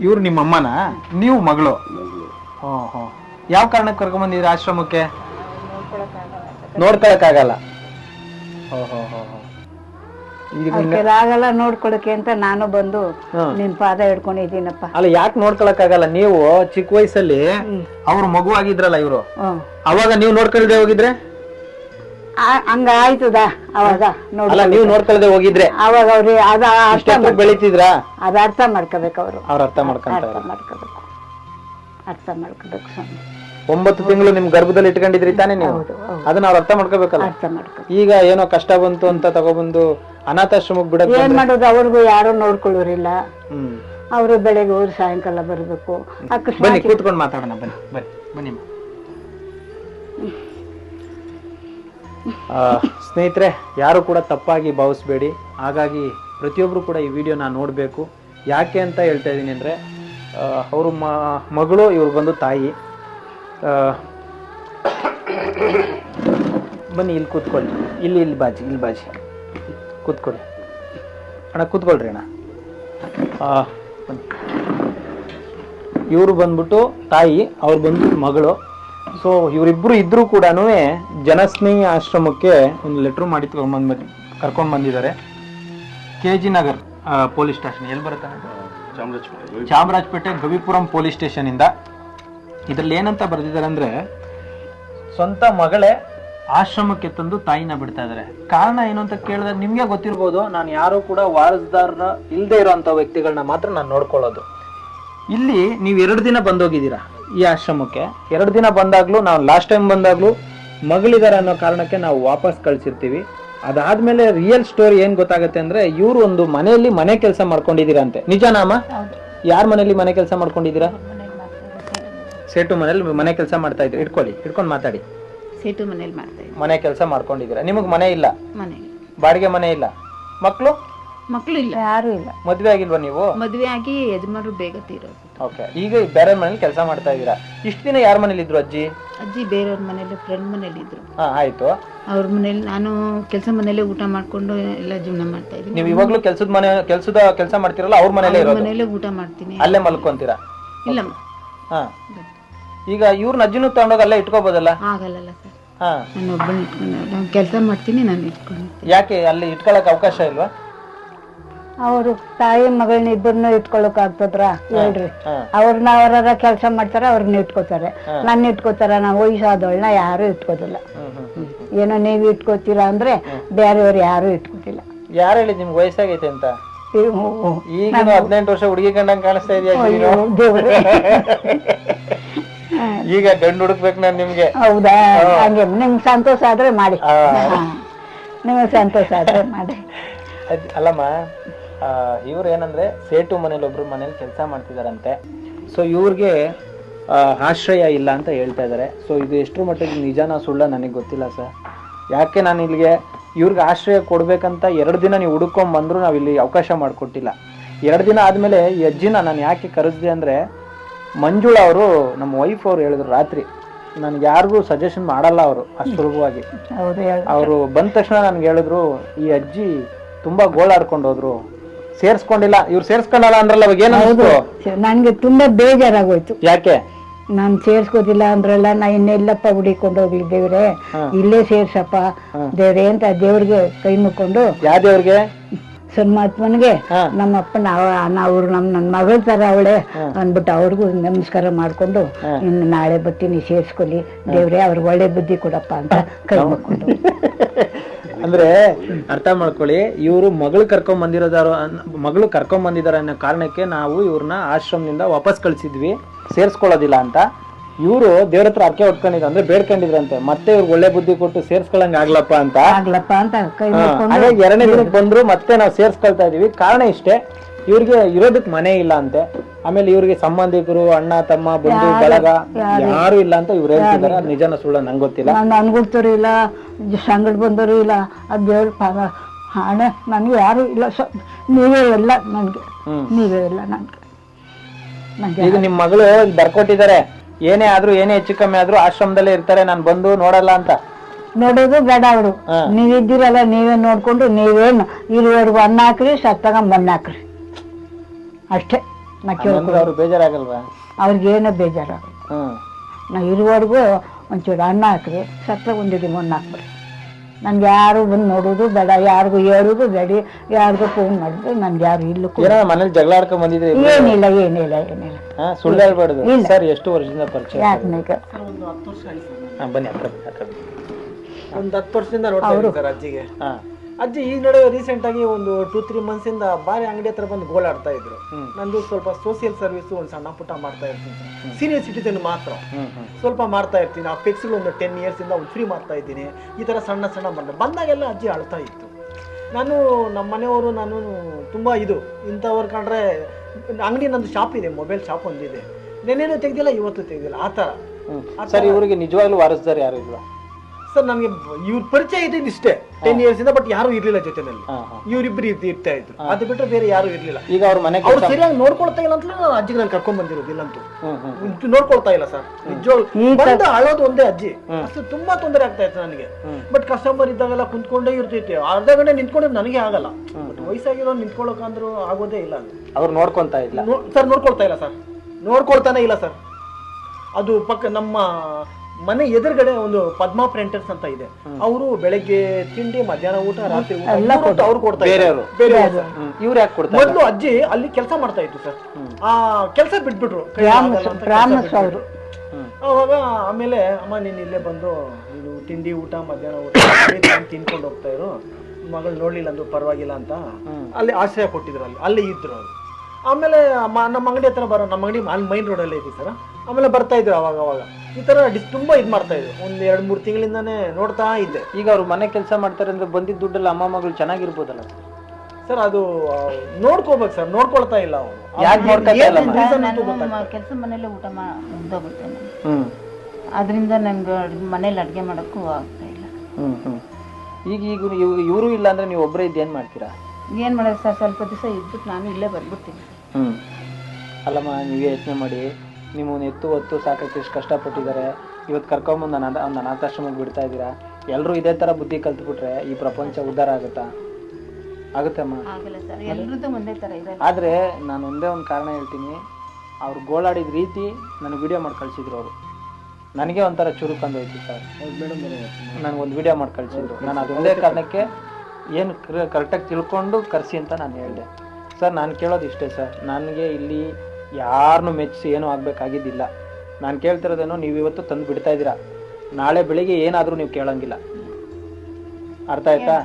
ಇವ್ರು ನಿಮ್ಮ ಅಮ್ಮನ? ನೀವು ಮಗಳು. ಹೋ ಹೋ. ಯಾವ ಕಾರಣಕ್ಕೆ ಕರ್ಕೊಂಬಂದಿದ್ರಿ ಆಶ್ರಮಕ್ಕೆ? ನೋಡ್ಕೊಳಕ್ಕಾಗಲ್ಲ. ಆಗಲ್ಲ ನೋಡ್ಕೊಳಕ್ಕೆ ಅಂತ ನಾನು ಬಂದು. ನಿನ್ ಪಾದ ಹಿಡ್ಕೊಂಡಿದ್ದೀನಪ್ಪ. ಅಲ್ಲ ಯಾಕೆ ನೋಡ್ಕೊಳಕ್ಕಾಗಲ್ಲ? ನೀವು ಚಿಕ್ಕ ವಯಸ್ಸಲ್ಲಿ ಅವ್ರ ಮಗು ಆಗಿದ್ರಲ್ಲ ಇವರು ಅವಾಗ ನೀವು ನೋಡ್ಕೊಳ್ದೆ ಹೋಗಿದ್ರೆ? ಹಂಗ ಆಯ್ತದ ಅವಾಗ ನೋಡಿ ಅಲ್ಲ ನೀವು ನೋಡ್ಕೊಳ್ದೆ ಹೋಗಿದ್ರೆ? ಅವಾಗ ಅವ್ರಿ ಅದ ಅಷ್ಟ ಬೆಳಿತಿದ್ರ? ಅದ ಅರ್ಥ ಮಾಡ್ಕೋಬೇಕು ಅವ್ರು. ಅವ್ರ ಅರ್ಥ ಮಾಡ್ಕೊಂಡ್ ಅರ್ಥ ಮಾಡ್ಕೋಬೇಕು. ಅರ್ಥ ಮಾಡ್ಕೋಬೇಕು ಸ್ವಾಮಿ. ಒಂಬತ್ತು ತಿಂಗಳು ನಿಮ್ ಗರ್ಭದಲ್ಲಿ ಇಟ್ಕೊಂಡಿದ್ರಿ ತಾನೇ ನೀವು? ಹೌದು ಹೌದು. ಅದನ್ನ ಅವ್ರು ಅರ್ಥ ಮಾಡ್ಕೋಬೇಕಲ್ಲ? ಅರ್ಥ ಮಾಡ್ಕೊ ಈಗ ಏನೋ ಕಷ್ಟ ಬಂತು ಅಂತ ತಗೊಬಂದು ಅನಾಥಾಶ್ರಮಕ್ಕೆ ಬಿಡಕ್ ಏನ್ ಮಾಡೋದು ಅವ್ರಿಗೂ ಯಾರು ನೋಡ್ಕೊಳ್ಳೋರಿಲ್ಲ. ಹ್ಮ್. ಅವರು ಬೆಳಗ್ಗೆ ಹೋಗಿ ಸಾಯಂಕಾಲ ಬರಬೇಕು. ಬನ್ನಿ ಅಕಸ್ಮಾತ್ ಕೂತ್ಕೊಂಡು ಮಾತಾಡೋಣ ಬನ್ನಿ ಬನ್ನಿ ಬನ್ನಿ. ಆ, ಸ್ನೇಹಿತರೆ ಯಾರು ಕೂಡ ತಪ್ಪಾಗಿ ಭಾವಿಸ್ಬೇಡಿ. ಹಾಗಾಗಿ ಪ್ರತಿಯೊಬ್ಬರು ಕೂಡ ಈ ವಿಡಿಯೋನ ನೋಡಬೇಕು. ಯಾಕೆ ಅಂತ ಹೇಳ್ತಾ ಇದ್ದೀನಿ ಅಂದರೆ ಅವರು ಮಗಳು, ಇವ್ರು ಬಂದು ತಾಯಿ. ಬನ್ನಿ, ಇಲ್ಲಿ ಕೂತ್ಕೊಳ್ಳಿ. ಇಲ್ಲಿ ಇಲ್ಲಿ ಬಾಜಿ ಇಲ್ಲಿ ಬಾಜಿ. ಕೂತ್ಕೊಳ್ಳಿ. ಅಣ್ಣ, ಕೂತ್ಕೊಳ್ರಿ ಅಣ್ಣ. ಬನ್ನಿ. ಇವರು ಬಂದ್ಬಿಟ್ಟು ತಾಯಿ, ಅವ್ರು ಬಂದ್ಬಿಟ್ಟು ಮಗಳು. ಸೊ ಇವರಿಬ್ಬರು ಇದ್ದರೂ ಕೂಡ ಜನಸ್ನೇಹಿ ಆಶ್ರಮಕ್ಕೆ ಒಂದು ಲೆಟ್ರ್ ಮಾಡಿ ಕರ್ಕೊಂಡು ಬಂದಿದ್ದಾರೆ K G Nagar police station ಎಲ್ಲಿ ಬರುತ್ತೆ? ಚಾಮರಾಜಪೇಟೆ. ಗವಿಪುರಂ ಪೊಲೀಸ್ ಸ್ಟೇಷನ್ ಇಂದ. ಇದ್ರಲ್ಲಿ ಏನಂತ ಬರೆದಿದ್ದಾರೆ ಅಂದ್ರೆ, ಸ್ವಂತ ಮಗಳೇ ಆಶ್ರಮಕ್ಕೆ ತಂದು ತಾಯಿನ ಬಿಡ್ತಾ ಇದ್ದಾರೆ. ಕಾರಣ ಏನು ಅಂತ ಕೇಳಿದ್ರೆ ನಿಮ್ಗೆ ಗೊತ್ತಿರ್ಬೋದು, ನಾನು ಯಾರು ಕೂಡ ವಾರಸ್ದಾರ ಇಲ್ಲದೆ ಇರೋಂಥ ವ್ಯಕ್ತಿಗಳನ್ನ ಮಾತ್ರ ನಾನು ನೋಡ್ಕೊಳ್ಳೋದು. ಇಲ್ಲಿ ನೀವು ಎರಡು ದಿನ ಬಂದೋಗಿದ್ದೀರಾ ಈ ಆಶ್ರಮಕ್ಕೆ? ಎರಡು ದಿನ ಬಂದಾಗ್ಲೂ, ನಾವು ಲಾಸ್ಟ್ ಟೈಮ್ ಬಂದಾಗ್ಲೂ ಮಗಳಿದಾರೆ ಅನ್ನೋ ಕಾರಣಕ್ಕೆ ನಾವು ವಾಪಸ್ ಕಳ್ಸಿರ್ತೀವಿ. ಅದಾದ್ಮೇಲೆ ರಿಯಲ್ ಸ್ಟೋರಿ ಏನ್ ಗೊತ್ತಾಗುತ್ತೆ ಅಂದ್ರೆ ಇವ್ರು ಒಂದು ಮನೆಯಲ್ಲಿ ಮನೆ ಕೆಲಸ ಮಾಡ್ಕೊಂಡಿದ್ದೀರಂತೆ. ನಿಜನಾಮ ಯಾರ ಮನೆಯಲ್ಲಿ ಮನೆ ಕೆಲಸ ಮಾಡ್ಕೊಂಡಿದ್ದೀರಾ? ಸೇಟು ಮನೇಲಿ ಮನೆ ಕೆಲಸ ಮಾಡ್ತಾ ಇದ್ರಿ. ಇಟ್ಕೊಳ್ಳಿ ಇಟ್ಕೊಂಡು ಮಾತಾಡಿ. ಸೇಟು ಮನೇಲಿ ಮಾಡ್ತಾ ಮನೆ ಕೆಲಸ ಮಾಡ್ಕೊಂಡಿದ್ದೀರಾ? ನಿಮಗೆ ಮನೆ ಇಲ್ಲ? ಮನೆ ಬಾಡಿಗೆ ಮನೆ ಇಲ್ಲ? ಮಕ್ಕಳು ಮಕ್ಕಳು ಇಲ್ಲ ಯಾರು ಇಲ್ಲ. ಮದ್ವೆ ಆಗಿಲ್ವಾ ನೀವು? ಮದ್ವೆ ಆಗಿ ಯಜಮಾನರು ಬೇಗ ತೀರೋದು. ಓಕೆ ಈಗ ಬೇರೆ ಮನೇಲಿ ಕೆಲಸ ಮಾಡ್ತಾ ಇದ್ದೀರಾ? ಇಷ್ಟು ದಿನ ಯಾರ ಮನೇಲಿ ಇದ್ರು ಅಜ್ಜಿ? ಅಜ್ಜಿ ಬೇರೆಯವ್ರ ಮನೇಲಿ ಫ್ರೆಂಡ್ ಮನೇಲಿ ಇದ್ರು. ಹಾ ಆಯ್ತು. ಅವ್ರ ಮನೇಲಿ ನಾನು ಕೆಲಸ ಮನೇಲೆ ಊಟ ಮಾಡ್ಕೊಂಡು ಎಲ್ಲ ಜೀವನ ಮಾಡ್ತಾ ಇದ್ದೀನಿ. ನೀವು ಇವಾಗ್ಲೂ ಕೆಲ್ಸದ ಮನೆ ಕೆಲಸದ ಕೆಲಸ ಮಾಡ್ತಿರಲ್ಲ ಅವ್ರ ಮನೇಲಿ ಅವ್ರ ಇರೋದು? ಮನೇಲೆ ಊಟ ಮಾಡ್ತೀನಿ. ಅಲ್ಲೇ ಮಲ್ಕೊಂತೀರಾ? ಇಲ್ಲ ಹಾ. ಈಗ ಇವ್ರನ್ನ ಅಜ್ಜಿನೂ ತಗೊಂಡೋಗಿ ಅಲ್ಲೇ ಇಟ್ಕೋಬೋದಲ್ಲ? ಆಗಲ್ಲಲ್ಲ ಸರ್. ಹಾ. ನಾನು ಒಬ್ಬನ ಇಟ್ಕೊಂಡು ನಾನು ಕೆಲಸ ಮಾಡ್ತೀನಿ ನಾನು ಇಟ್ಕೊಂಡು ಯಾಕೆ ಅಲ್ಲಿ ಇಟ್ಕೊಳಕ್ ಅವಕಾಶ ಇಲ್ವಾ? ಅವರು ತಾಯಿ ಮಗಳನ್ನ ಇಬ್ಬರನ್ನ ಇಟ್ಕೊಳಕ್ ಆಗ್ತದ್ರ ಹೇಳ್ರಿ. ಅವ್ರನ್ನ ಅವರ ಕೆಲಸ ಮಾಡ್ತಾರ ಅವ್ರನ್ನ ಇಟ್ಕೋತಾರೆ. ನನ್ನ ಇಟ್ಕೋತಾರ ನಾವು ವಯಸ್ಸಾದವಳನ್ನ ಯಾರು ಇಟ್ಕೋದಿಲ್ಲ. ಏನೋ ನೀವು ಇಟ್ಕೋತೀರಾ ಅಂದ್ರೆ ಬೇರೆಯವ್ರು ಯಾರು ಇಟ್ಕೋತಿಲ್ಲ. ಯಾರು ಹೇಳಿ ನಿಮ್ಗೆ ವಯಸ್ಸಾಗೈತೆ ಅಂತ. ಈಗ ಹದಿನೆಂಟು ವರ್ಷ ಹುಡುಗಿ ಕಂಡಂಗ್ ಕಾಣಿಸ್ತಾ ಇದೆಯಾ ಈಗ ಗಂಡು ಹುಡುಕ್ಬೇಕು ನಾನು ನಿಮ್ಗೆ. ಹೌದಾ? ಹಂಗೆ ನಿಮ್ಗೆ ಸಂತೋಷ ಆದ್ರೆ ಮಾಡಿ. ನಿಮಗೆ ಸಂತೋಷ ಆದ್ರೆ ಮಾಡಿ. ಅಲ್ಲಮ್ಮ ಇವ್ರು ಏನಂದ್ರೆ ಸೇಟು ಮನೇಲಿ ಒಬ್ರು ಮನೇಲಿ ಕೆಲಸ ಮಾಡ್ತಿದಾರಂತೆ. ಸೊ ಇವ್ರಿಗೆ ಆಶ್ರಯ ಇಲ್ಲ ಅಂತ ಹೇಳ್ತಾ ಇದ್ದಾರೆ ಸೊ ಇದು ಎಷ್ಟರ ಮಟ್ಟಿಗೆ ನಿಜಾನ ಸುಳ್ಳ ನನಗೆ ಗೊತ್ತಿಲ್ಲ ಸರ್. ಯಾಕೆ ನಾನು ಇಲ್ಲಿಗೆ ಇವ್ರಿಗೆ ಆಶ್ರಯ ಕೊಡಬೇಕಂತ ಎರಡು ದಿನ ನೀವು ಹುಡುಕೊಂಡ್ ಬಂದ್ರು ನಾವು ಇಲ್ಲಿ ಅವಕಾಶ ಮಾಡಿಕೊಟ್ಟಿಲ್ಲ. ಎರಡು ದಿನ ಆದಮೇಲೆ ಈ ಅಜ್ಜಿನ ನಾನು ಯಾಕೆ ಕರೆಸ್ದೆ ಅಂದರೆ ಮಂಜುಳ ಅವರು ನಮ್ಮ ವೈಫ್ ಅವ್ರು ಹೇಳಿದ್ರು ರಾತ್ರಿ ನನಗೆ ಯಾರಿಗೂ ಸಜೆಷನ್ ಮಾಡಲ್ಲ ಅವರು ಅಷ್ಟು ಸುಲಭವಾಗಿ. ಅವರು ಬಂದ ತಕ್ಷಣ ನನ್ಗೆ ಹೇಳಿದ್ರು ಈ ಅಜ್ಜಿ ತುಂಬಾ ಗೋಳಾಡ್ಕೊಂಡು ಹೋದ್ರು ಸೇರ್ಸ್ಕೊಂಡಿಲ್ಲ ಇವ್ರು ಸೇರ್ಸ್ಕೊಂಡಲ್ಲ ಅಂದ್ರಲ್ಲ ಅವಾಗ ಏನ ಹೌದು? ನನ್ಗೆ ತುಂಬಾ ಬೇಜಾರಾಗೋಯ್ತು. ಯಾಕೆ? ನಾನ್ ಸೇರ್ಸ್ಕೋದಿಲ್ಲ ಅಂದ್ರಲ್ಲ ನಾ ಇನ್ನೆಲ್ಲಪ್ಪ ಹುಡಿಕೊಂಡು ಹೋಗ್ಲಿ ದೇವ್ರೆ. ಇಲ್ಲೇ ಸೇರ್ಸಪ್ಪ. ದೇವ್ರೆ ಅಂತ ದೇವ್ರಿಗೆ ಕೈ ಮುಕ್ಕೊಂಡು. ಯಾವ ದೇವ್ರಿಗೆ? ಸನ್ಮಾತ್ಮನ್ಗೆ ಹಾ. ನಮ್ಮ ಅಪ್ಪನ ಅವ್ರು ನಮ್ ನನ್ ಮಗಳ ತರ ಅವಳೆ ಅಂದ್ಬಿಟ್ಟು ಅವ್ರಿಗೂ ನಮಸ್ಕಾರ ಮಾಡ್ಕೊಂಡು ಇನ್ನು ನಾಳೆ ಬರ್ತೀನಿ ಸೇರ್ಸ್ಕೊಲಿ ದೇವ್ರೆ ಅವ್ರಿಗೆ ಒಳ್ಳೆ ಬುದ್ಧಿ ಕೊಡಪ್ಪ ಅಂತ ಕೈ ಮುಕ್ಕೊಂಡು. ಅಂದ್ರೆ ಅರ್ಥ ಮಾಡ್ಕೊಳ್ಳಿ ಇವರು ಮಗಳು ಕರ್ಕೊಂಡ್ ಬಂದಿರೋದಾರು ಮಗಳು ಕರ್ಕೊಂಡ್ ಬಂದಿದ್ದಾರೆ ಅನ್ನೋ ಕಾರಣಕ್ಕೆ ನಾವು ಇವ್ರನ್ನ ಆಶ್ರಮದಿಂದ ವಾಪಸ್ ಕಳ್ಸಿದ್ವಿ ಸೇರ್ಸ್ಕೊಳ್ಳೋದಿಲ್ಲ ಅಂತ. ಇವರು ದೇವ್ರ ಹತ್ರ ಅರ್ಕೆ ಹೊಟ್ಕೊಂಡಿದ್ರು ಅಂದ್ರೆ ಬೇಡ್ಕೊಂಡಿದ್ರಂತೆ. ಮತ್ತೆ ಇವ್ರಿಗೆ ಒಳ್ಳೆ ಬುದ್ಧಿ ಕೊಟ್ಟು ಸೇರ್ಸ್ಕೊಳಂಗ ಆಗ್ಲಪ್ಪ ಅಂತ. ಆಗ್ಲಪ್ಪ ಅಂತ ಎರಡನೇ ದಿನಕ್ಕೆ ಬಂದ್ರು ಮತ್ತೆ ನಾವು ಸೇರ್ಸ್ಕೊಳ್ತಾ ಇದೀವಿ. ಕಾರಣ ಇಷ್ಟೇ. ಇವ್ರಿಗೆ ಇರೋದಕ್ ಮನೆ ಇಲ್ಲ ಅಂತೆ. ಆಮೇಲೆ ಇವ್ರಿಗೆ ಸಂಬಂಧಿಕರು ಅಣ್ಣ ತಮ್ಮ ಬಂಧು ಬಳಗ ಯಾರು? ಇಲ್ಲ ಅಂತ ಇವ್ರು ಹೇಳ್ತಿದಾರೆ ನಿಜನ ಸುಳ್ಳ? ನಂಗೆ ಗೊತ್ತಿಲ್ಲ. ನಾನು ನನ್ಗೊತ್ತರು ಇಲ್ಲ. ಸಂಗಡ ಬಂದರು ಇಲ್ಲ. ಅದ್ ದೇವ್ರ ಪಾದ ಹಣ ನನ್ಗೆ ಯಾರು ಇಲ್ಲ. ನೀವೇ ಎಲ್ಲ ನನ್ಗೆ. ನೀವೇ ಇಲ್ಲ ನನಗೆ. ಈಗ ನಿಮ್ ಮಗಳು ಇಲ್ಲಿ ಬರ್ಕೊಟ್ಟಿದ್ದಾರೆ. ಏನೇ ಆದ್ರೂ ಏನೇ ಹೆಚ್ಚು ಕಮ್ಮಿ ಆದ್ರೂ ಆಶ್ರಮದಲ್ಲೇ ಇರ್ತಾರೆ. ನಾನು ಬಂದು ನೋಡಲ್ಲ ಅಂತ. ನೋಡೋದು ಬೇಡ ಅವರು. ನೀವಿದ್ದೀರಲ್ಲ ನೀವೇ ನೋಡ್ಕೊಂಡು ನೀವೇನು ಇಲ್ಲಿವರೆಗೂ ಅನ್ನ ಹಾಕ್ರಿ ಸತ್ತಾಗ ಮಣ್ಣು ಹಾಕ್ರಿ ಅಷ್ಟೇ. ನಾ ಕೇಳ್ಕೊ ಅವ್ರು ಬೇಜಾರಾಗಲ್ವಾ? ಅವ್ರಿಗೇನು ಬೇಜಾರಾಗಲ್ಲ ಹ್ಮ್. ನಾ ಇರುವವರೆಗೂ ಒಂಚೂರು ಅನ್ನ ಹಾಕ್ರಿ. ಸತ್ತಾಗ ಒಂದಿಡಿ ಮಣ್ಣು ಹಾಕ್ಬಿಡಿ ನನ್ಗೆ ಯಾರು ಬಂದು ನೋಡೋದು ಬೇಡ. ಯಾರಿಗೂ ಹೇಳೋದು ಬೇಡಿ. ಯಾರಿಗೂ ಫೋನ್ ಮಾಡಿದ್ರೆ ನನ್ಗೆ ಯಾರು ಇಲ್ಲ ಕೂಡ ಏನೋ ಮನೇಲಿ ಜಗಳ ಆಡ್ಕೊಂಡ್ ಬಂದಿದ್ರಿ ಏನಿಲ್ಲ ಏನಿಲ್ಲ ಏನಿಲ್ಲ. ಹಾ ಸುಳ್ಳು ಹೇಳ್ಬಾರ್ದು. ಸರ್ ಎಷ್ಟು ವರ್ಷದಿಂದ ಪರಿಚಯ ಯಾಕೆ ಮೇಕ ಹಾ, ಬನ್ನಿ ಹತ್ರ ಬನ್ನಿ. ಒಂದು ಹತ್ತು ವರ್ಷದಿಂದ ನೋಡ್ತಾ ಸರ್ ಅಜ್ಜಿಗೆ. ಹಾ. ಅಜ್ಜಿ ಈ ನಡುವೆ ರೀಸೆಂಟ್ ಆಗಿ ಒಂದು ಟೂ ತ್ರೀ ಮಂತ್ಸ್ ಇಂದ ಬಾರಿ ಅಂಗಡಿ ಹತ್ರ ಬಂದು ಗೋಳಾಡ್ತಾ ಇದ್ರು. ನಂದು ಸ್ವಲ್ಪ ಸೋಷಿಯಲ್ ಸರ್ವಿಸ್ ಒಂದು ಸಣ್ಣ ಪುಟ್ಟ ಮಾಡ್ತಾ ಇರ್ತೀನಿ ಸೀನಿಯರ್ ಸಿಟಿಸನ್ ಮಾತ್ರ. ಸ್ವಲ್ಪ ಮಾಡ್ತಾ ಇರ್ತೀನಿ. ಆ ಫಿಕ್ಸ್ಗಳು ಒಂದು ಟೆನ್ ಇಯರ್ಸ್ ಇಂದ ಒಂದು ಫ್ರೀ ಮಾಡ್ತಾ ಇದ್ದೀನಿ. ಈ ತರ ಸಣ್ಣ ಸಣ್ಣ ಬಂದ ಬಂದಾಗೆಲ್ಲ ಅಜ್ಜಿ ಅಳ್ತಾ ಇತ್ತು. ನಾನು ನಮ್ಮ ಮನೆಯವರು ನಾನು ತುಂಬಾ ಇದು ಇಂಥವ್ರು ಕಂಡ್ರೆ ಅಂಗಡಿ ನಂದು ಶಾಪ್ ಇದೆ ಮೊಬೈಲ್ ಶಾಪ್ ಒಂದಿದೆ. ನೆನ್ನೆನೂ ತೆಗ್ದಿಲ್ಲ ಇವತ್ತು ತೆಗ್ದಿಲ್ಲ. ಆ ಥರ ಸರ್ ಇವರಿಗೆ ನಿಜವಾಗ್ಲೂ ವಾರಸ್ದಾರ ಯಾರು ಇಲ್ವಾ ಸರ್ ನನಗೆ ಇವ್ರ ಪರಿಚಯ ಇದ್ದಿದ್ದು ಇಷ್ಟೇ. ಟೆನ್ ಇಯರ್ಸ್ ಇಂದ ಬಟ್ ಯಾರು ಇರ್ಲಿಲ್ಲ ಜೊತೆನಲ್ಲಿ. ಇವ್ರಿಬ್ರು ಇರ್ತ- ಇದ್ರು ಅದು ಬಿಟ್ಟರೆ ಬೇರೆ ಯಾರು ಇರ್ಲಿಲ್ಲ. ಈಗ ಅವ್ರ ಮನೆ ಅವ್ರು ಸರಿಯಾಗಿ ನೋಡ್ಕೊಳ್ತಾ ಇಲ್ಲ ಅಂತ ನಾನು ಅಜ್ಜಿಗೆ ನಾನು ಕರ್ಕೊಂಡ್ ಬಂದಿರೋದಿಲ್ಲ ಅಂತೂ ಇದು ನೋಡ್ಕೊಳ್ತಾ ಇಲ್ಲ ಸರ್. ನಿಜವಾಗ್ಲು ಬಂದು ಅಳೋದು ಒಂದೇ ಅಜ್ಜಿ. ಅಷ್ಟು ತುಂಬಾ ತೊಂದರೆ ಆಗ್ತಾ ಇತ್ತು ನನಗೆ. ಬಟ್ ಕಸ್ಟಮರ್ ಇದ್ದಾಗೆಲ್ಲ ಕುಂತ್ಕೊಂಡೇ ಇರ್ತೈತಿ ಅರ್ಧ ಗಂಟೆ ನಿಂತ್ಕೊಂಡ್ರೆ ನನಗೆ ಆಗಲ್ಲ. ಬಟ್ ವಯಸ್ಸಾಗಿರೋ ನಿಂತ್ಕೊಳ್ಳೋಕಂದ್ರೂ ಆಗೋದೇ ಇಲ್ಲ ಅವ್ರು ನೋಡ್ಕೊಂತ ಇಲ್ಲ. ಸರ್ ನೋಡ್ಕೊಳ್ತಾ ಇಲ್ಲ ಸರ್. ನೋಡ್ಕೊಳ್ತಾನೆ ಇಲ್ಲ ಸರ್. ಅದು ಪಕ್ಕ ನಮ್ಮ ಮನೆ ಎದುರುಗಡೆ ಒಂದು ಪದ್ಮಾ ಪ್ರಿಂಟರ್ಸ್ ಅಂತ ಇದೆ. ಅವರು ಬೆಳಗ್ಗೆ ತಿಂಡಿ ಮಧ್ಯಾಹ್ನ ಊಟ ರಾತ್ರಿ ಊಟ ಅವ್ರು ಕೊಡ್ತಾ ಇದ್ದಾರೆ. ಇವ್ರು ಯಾಕೆ ಕೊಡ್ತಾರೆ ಮೊದಲು ಅಜ್ಜಿ ಅಲ್ಲಿ ಕೆಲಸ ಮಾಡ್ತಾ ಇತ್ತು ಸರ್. ಆ ಕೆಲಸ ಬಿಟ್ಬಿಟ್ರು. ಅವರು ಅವಾಗ ಆಮೇಲೆ ಅಮ್ಮ ನೀನು ಇಲ್ಲೇ ಬಂದು ನೀನು ತಿಂಡಿ ಊಟ ಮಧ್ಯಾಹ್ನ ಊಟ ತಿನ್ಕೊಂಡು ಹೋಗ್ತಾ ಇರು. ಮಗಳು ನೋಡ್ಲಿಲ್ಲ ಅಂದ್ರು ಪರವಾಗಿಲ್ಲ ಅಂತ. ಅಲ್ಲಿ ಆಶ್ರಯ ಕೊಟ್ಟಿದ್ರು ಅಲ್ಲಿ. ಅಲ್ಲಿ ಇದ್ರು ಅವರು. ಆಮೇಲೆ ನಮ್ಮ ಅಂಗಡಿ ಹತ್ರ ಬರೋ ನಮ್ಮ ಅಂಗಡಿ ಅಲ್ಲಿ ಮೈನ್ ರೋಡಲ್ಲೇ ಇದೆ ಸರ್. ಆಮೇಲೆ ಬರ್ತಾ ಇದ್ರು ಅವಾಗ ಅವಾಗ. ಈ ತರ ಡಿಸ್ ತುಂಬಾ ಇದು ಮಾಡ್ತಾ ಇದ್ರು. ಒಂದ್ ಎರಡ್ ಮೂರು ತಿಂಗಳಿಂದಾನೇ ನೋಡ್ತಾ ಇದ್ದೆ. ಈಗ ಅವ್ರು ಮನೆ ಕೆಲಸ ಮಾಡ್ತಾರೆ ಅಂದ್ರೆ ಬಂದಿದ್ದ ದುಡ್ಡಲ್ಲಿ ಅಮ್ಮ ಮಗಳು ಚೆನ್ನಾಗಿರ್ಬೋದಲ್ಲ ಸರ್? ಸರ್ ಅದು ನೋಡ್ಕೋಬೇಕು ಸರ್. ನೋಡ್ಕೊಳ್ತಾ ಇಲ್ಲ ಅವರು. ಯಾಕ್ ಇಲ್ಲ ಅಮ್ಮ? ಕೆಲಸ ಮನೇಲೆ ಊಟ ಮಾಡ್ತೇನೆ ಹ್ಮ್. ಅದರಿಂದ ನಂಗೆ ಮನೇಲಿ ಅಡುಗೆ ಮಾಡೋಕ್ಕೂ ಆಗ್ತಾ ಇಲ್ಲ. ಹ್ಮ್ ಹ್ಮ್. ಈಗ ಈಗ ಇವರು ಇಲ್ಲ ಅಂದ್ರೆ ನೀವು ಒಬ್ಬರೇ ಇದ್ದು ಏನ್ ಮಾಡ್ತೀರಾ? ಏನು ಮಾಡೋದು ಸರ್? ಸ್ವಲ್ಪ ದಿವಸ ಇದ್ಬಿಟ್ಟು ನಾನು ಇಲ್ಲೇ ಬಂದ್ಬಿಡ್ತೀನಿ. ಹ್ಮ್. ಅಲ್ಲಮ್ಮ ನೀವೇ ಯೋಚನೆ ಮಾಡಿ. ನಿಮ್ಮನ್ನ ಎತ್ತು ಹೊತ್ತು ಸಾಕಕ್ಕೆ ಎಷ್ಟು ಕಷ್ಟಪಟ್ಟಿದ್ದಾರೆ ಇವತ್ತು ಕರ್ಕೊಂಬಂದು ಅನಾಥ ಒಂದು ಅನಾಥಾಶ್ರಮಕ್ಕೆ ಬಿಡ್ತಾ ಇದ್ದೀರಾ? ಎಲ್ಲರೂ ಇದೇ ಥರ ಬುದ್ಧಿ ಕಲ್ತ್ಬಿಟ್ರೆ ಈ ಪ್ರಪಂಚ ಉದ್ಧಾರ ಆಗುತ್ತಾ? ಆಗುತ್ತೆ ಅಮ್ಮ ಆಗಲ್ಲ ಸರ್ ಎಲ್ರದ್ದು ಒಂದೇ ಥರ ಇರಲ್ಲ ಆದರೆ ನಾನು ಒಂದೇ ಒಂದು ಕಾರಣ ಹೇಳ್ತೀನಿ. ಅವ್ರು ಗೋಳಾಡಿದ ರೀತಿ ನನಗೆ ವಿಡಿಯೋ ಮಾಡಿ ಕಳಿಸಿದ್ರು ಅವರು. ನನಗೆ ಒಂಥರ ಚುರುಕಂದೋಯ್ತು ಸರ್. ನನಗೆ ಒಂದು ವಿಡಿಯೋ ಮಾಡಿ ಕಳಿಸಿದ್ರು. ನಾನು ಅದೊಂದೇ ಕಾರಣಕ್ಕೆ ಏನು ಕರೆಕ್ಟಾಗಿ ತಿಳ್ಕೊಂಡು ಕರೆಸಿ ಅಂತ ನಾನು ಹೇಳಿದೆ. ಸರ್ ನಾನು ಕೇಳೋದು ಇಷ್ಟೇ ಸರ್. ನನಗೆ ಇಲ್ಲಿ ಯಾರನ್ನೂ ಮೆಚ್ಚಿಸಿ ಏನೂ ಆಗಬೇಕಾಗಿದ್ದಿಲ್ಲ. ನಾನು ಕೇಳ್ತಿರೋದೇನೋ ನೀವು ಇವತ್ತು ತಂದು ಬಿಡ್ತಾ ಇದ್ದೀರಾ? ನಾಳೆ ಬೆಳಿಗ್ಗೆ ಏನಾದರೂ ನೀವು ಕೇಳೋಂಗಿಲ್ಲ. ಅರ್ಥ ಆಯ್ತಾ?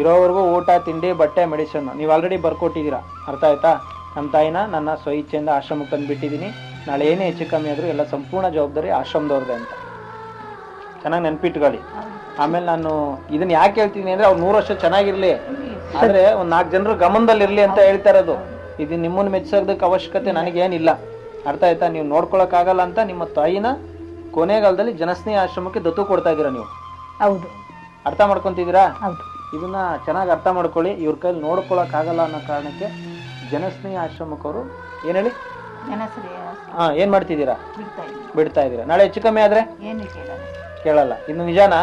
ಇರೋವರೆಗೂ ಊಟ, ತಿಂಡಿ, ಬಟ್ಟೆ, ಮೆಡಿಸನ್. ನೀವು ಆಲ್ರೆಡಿ ಬರ್ಕೊಟ್ಟಿದ್ದೀರಾ. ಅರ್ಥ ಆಯ್ತಾ? ನಮ್ಮ ತಾಯಿನ ನನ್ನ ಸ್ವಇಚ್ಛೆಯಿಂದ ಆಶ್ರಮಕ್ಕೆ ತಂದು ಬಿಟ್ಟಿದ್ದೀನಿ ನಾಳೆ ಏನೇ ಹೆಚ್ಚು ಕಮ್ಮಿ ಆದರೂ ಎಲ್ಲ ಸಂಪೂರ್ಣ ಜವಾಬ್ದಾರಿ ಆಶ್ರಮದವ್ರದ್ದೆ ಅಂತ. ಚೆನ್ನಾಗಿ ನೆನ್ಪಿಟ್ಕೊಳ್ಳಿ. ಆಮೇಲೆ ನಾನು ಇದನ್ನ ಯಾಕೆ ಹೇಳ್ತೀನಿ ಅಂದ್ರೆ ಅವ್ರು ನೂರು ವರ್ಷ ಚೆನ್ನಾಗಿರಲಿ. ಆದ್ರೆ ಒಂದು ನಾಲ್ಕು ಜನರು ಗಮನದಲ್ಲಿ ಇರ್ಲಿ ಅಂತ ಹೇಳ್ತಾ ಇರೋದು. ಇದು ನಿಮ್ಮನ್ನು ಮೆಚ್ಚಿಸೋದಕ್ಕೆ ಅವಶ್ಯಕತೆ ನನಗೇನಿಲ್ಲ. ಅರ್ಥ ಆಯ್ತಾ? ನೀವು ನೋಡ್ಕೊಳಕ್ಕಾಗಲ್ಲ ಅಂತ ನಿಮ್ಮ ತಾಯಿನ ಕೊನೆಗಾಲದಲ್ಲಿ ಜನಸ್ನೇಹಿ ಆಶ್ರಮಕ್ಕೆ ದತ್ತು ಕೊಡ್ತಾ ಇದ್ದೀರಾ ನೀವು? ಹೌದು. ಅರ್ಥ ಮಾಡ್ಕೊಂತಿದ್ದೀರಾ? ಹೌದು. ಇದನ್ನ ಚೆನ್ನಾಗಿ ಅರ್ಥ ಮಾಡ್ಕೊಳ್ಳಿ. ಇವ್ರ ಕೈಲಿ ನೋಡ್ಕೊಳಕ್ಕಾಗಲ್ಲ ಅನ್ನೋ ಕಾರಣಕ್ಕೆ ಜನಸ್ನೇಹಿ ಆಶ್ರಮಕ್ಕವರು ಏನ್ ಹೇಳಿ? ಹಾ ಏನ್ ಮಾಡ್ತಿದ್ದೀರಾ? ಬಿಡ್ತಾ ಇದೀರಾ ಇದ್ದೀರಾ. ನಾಳೆ ಹೆಚ್ಚು ಕಮ್ಮಿ ಆದ್ರೆ? ಏನು ಕೇಳಲ್ಲ. ಇನ್ನು ನಿಜಾನಾ?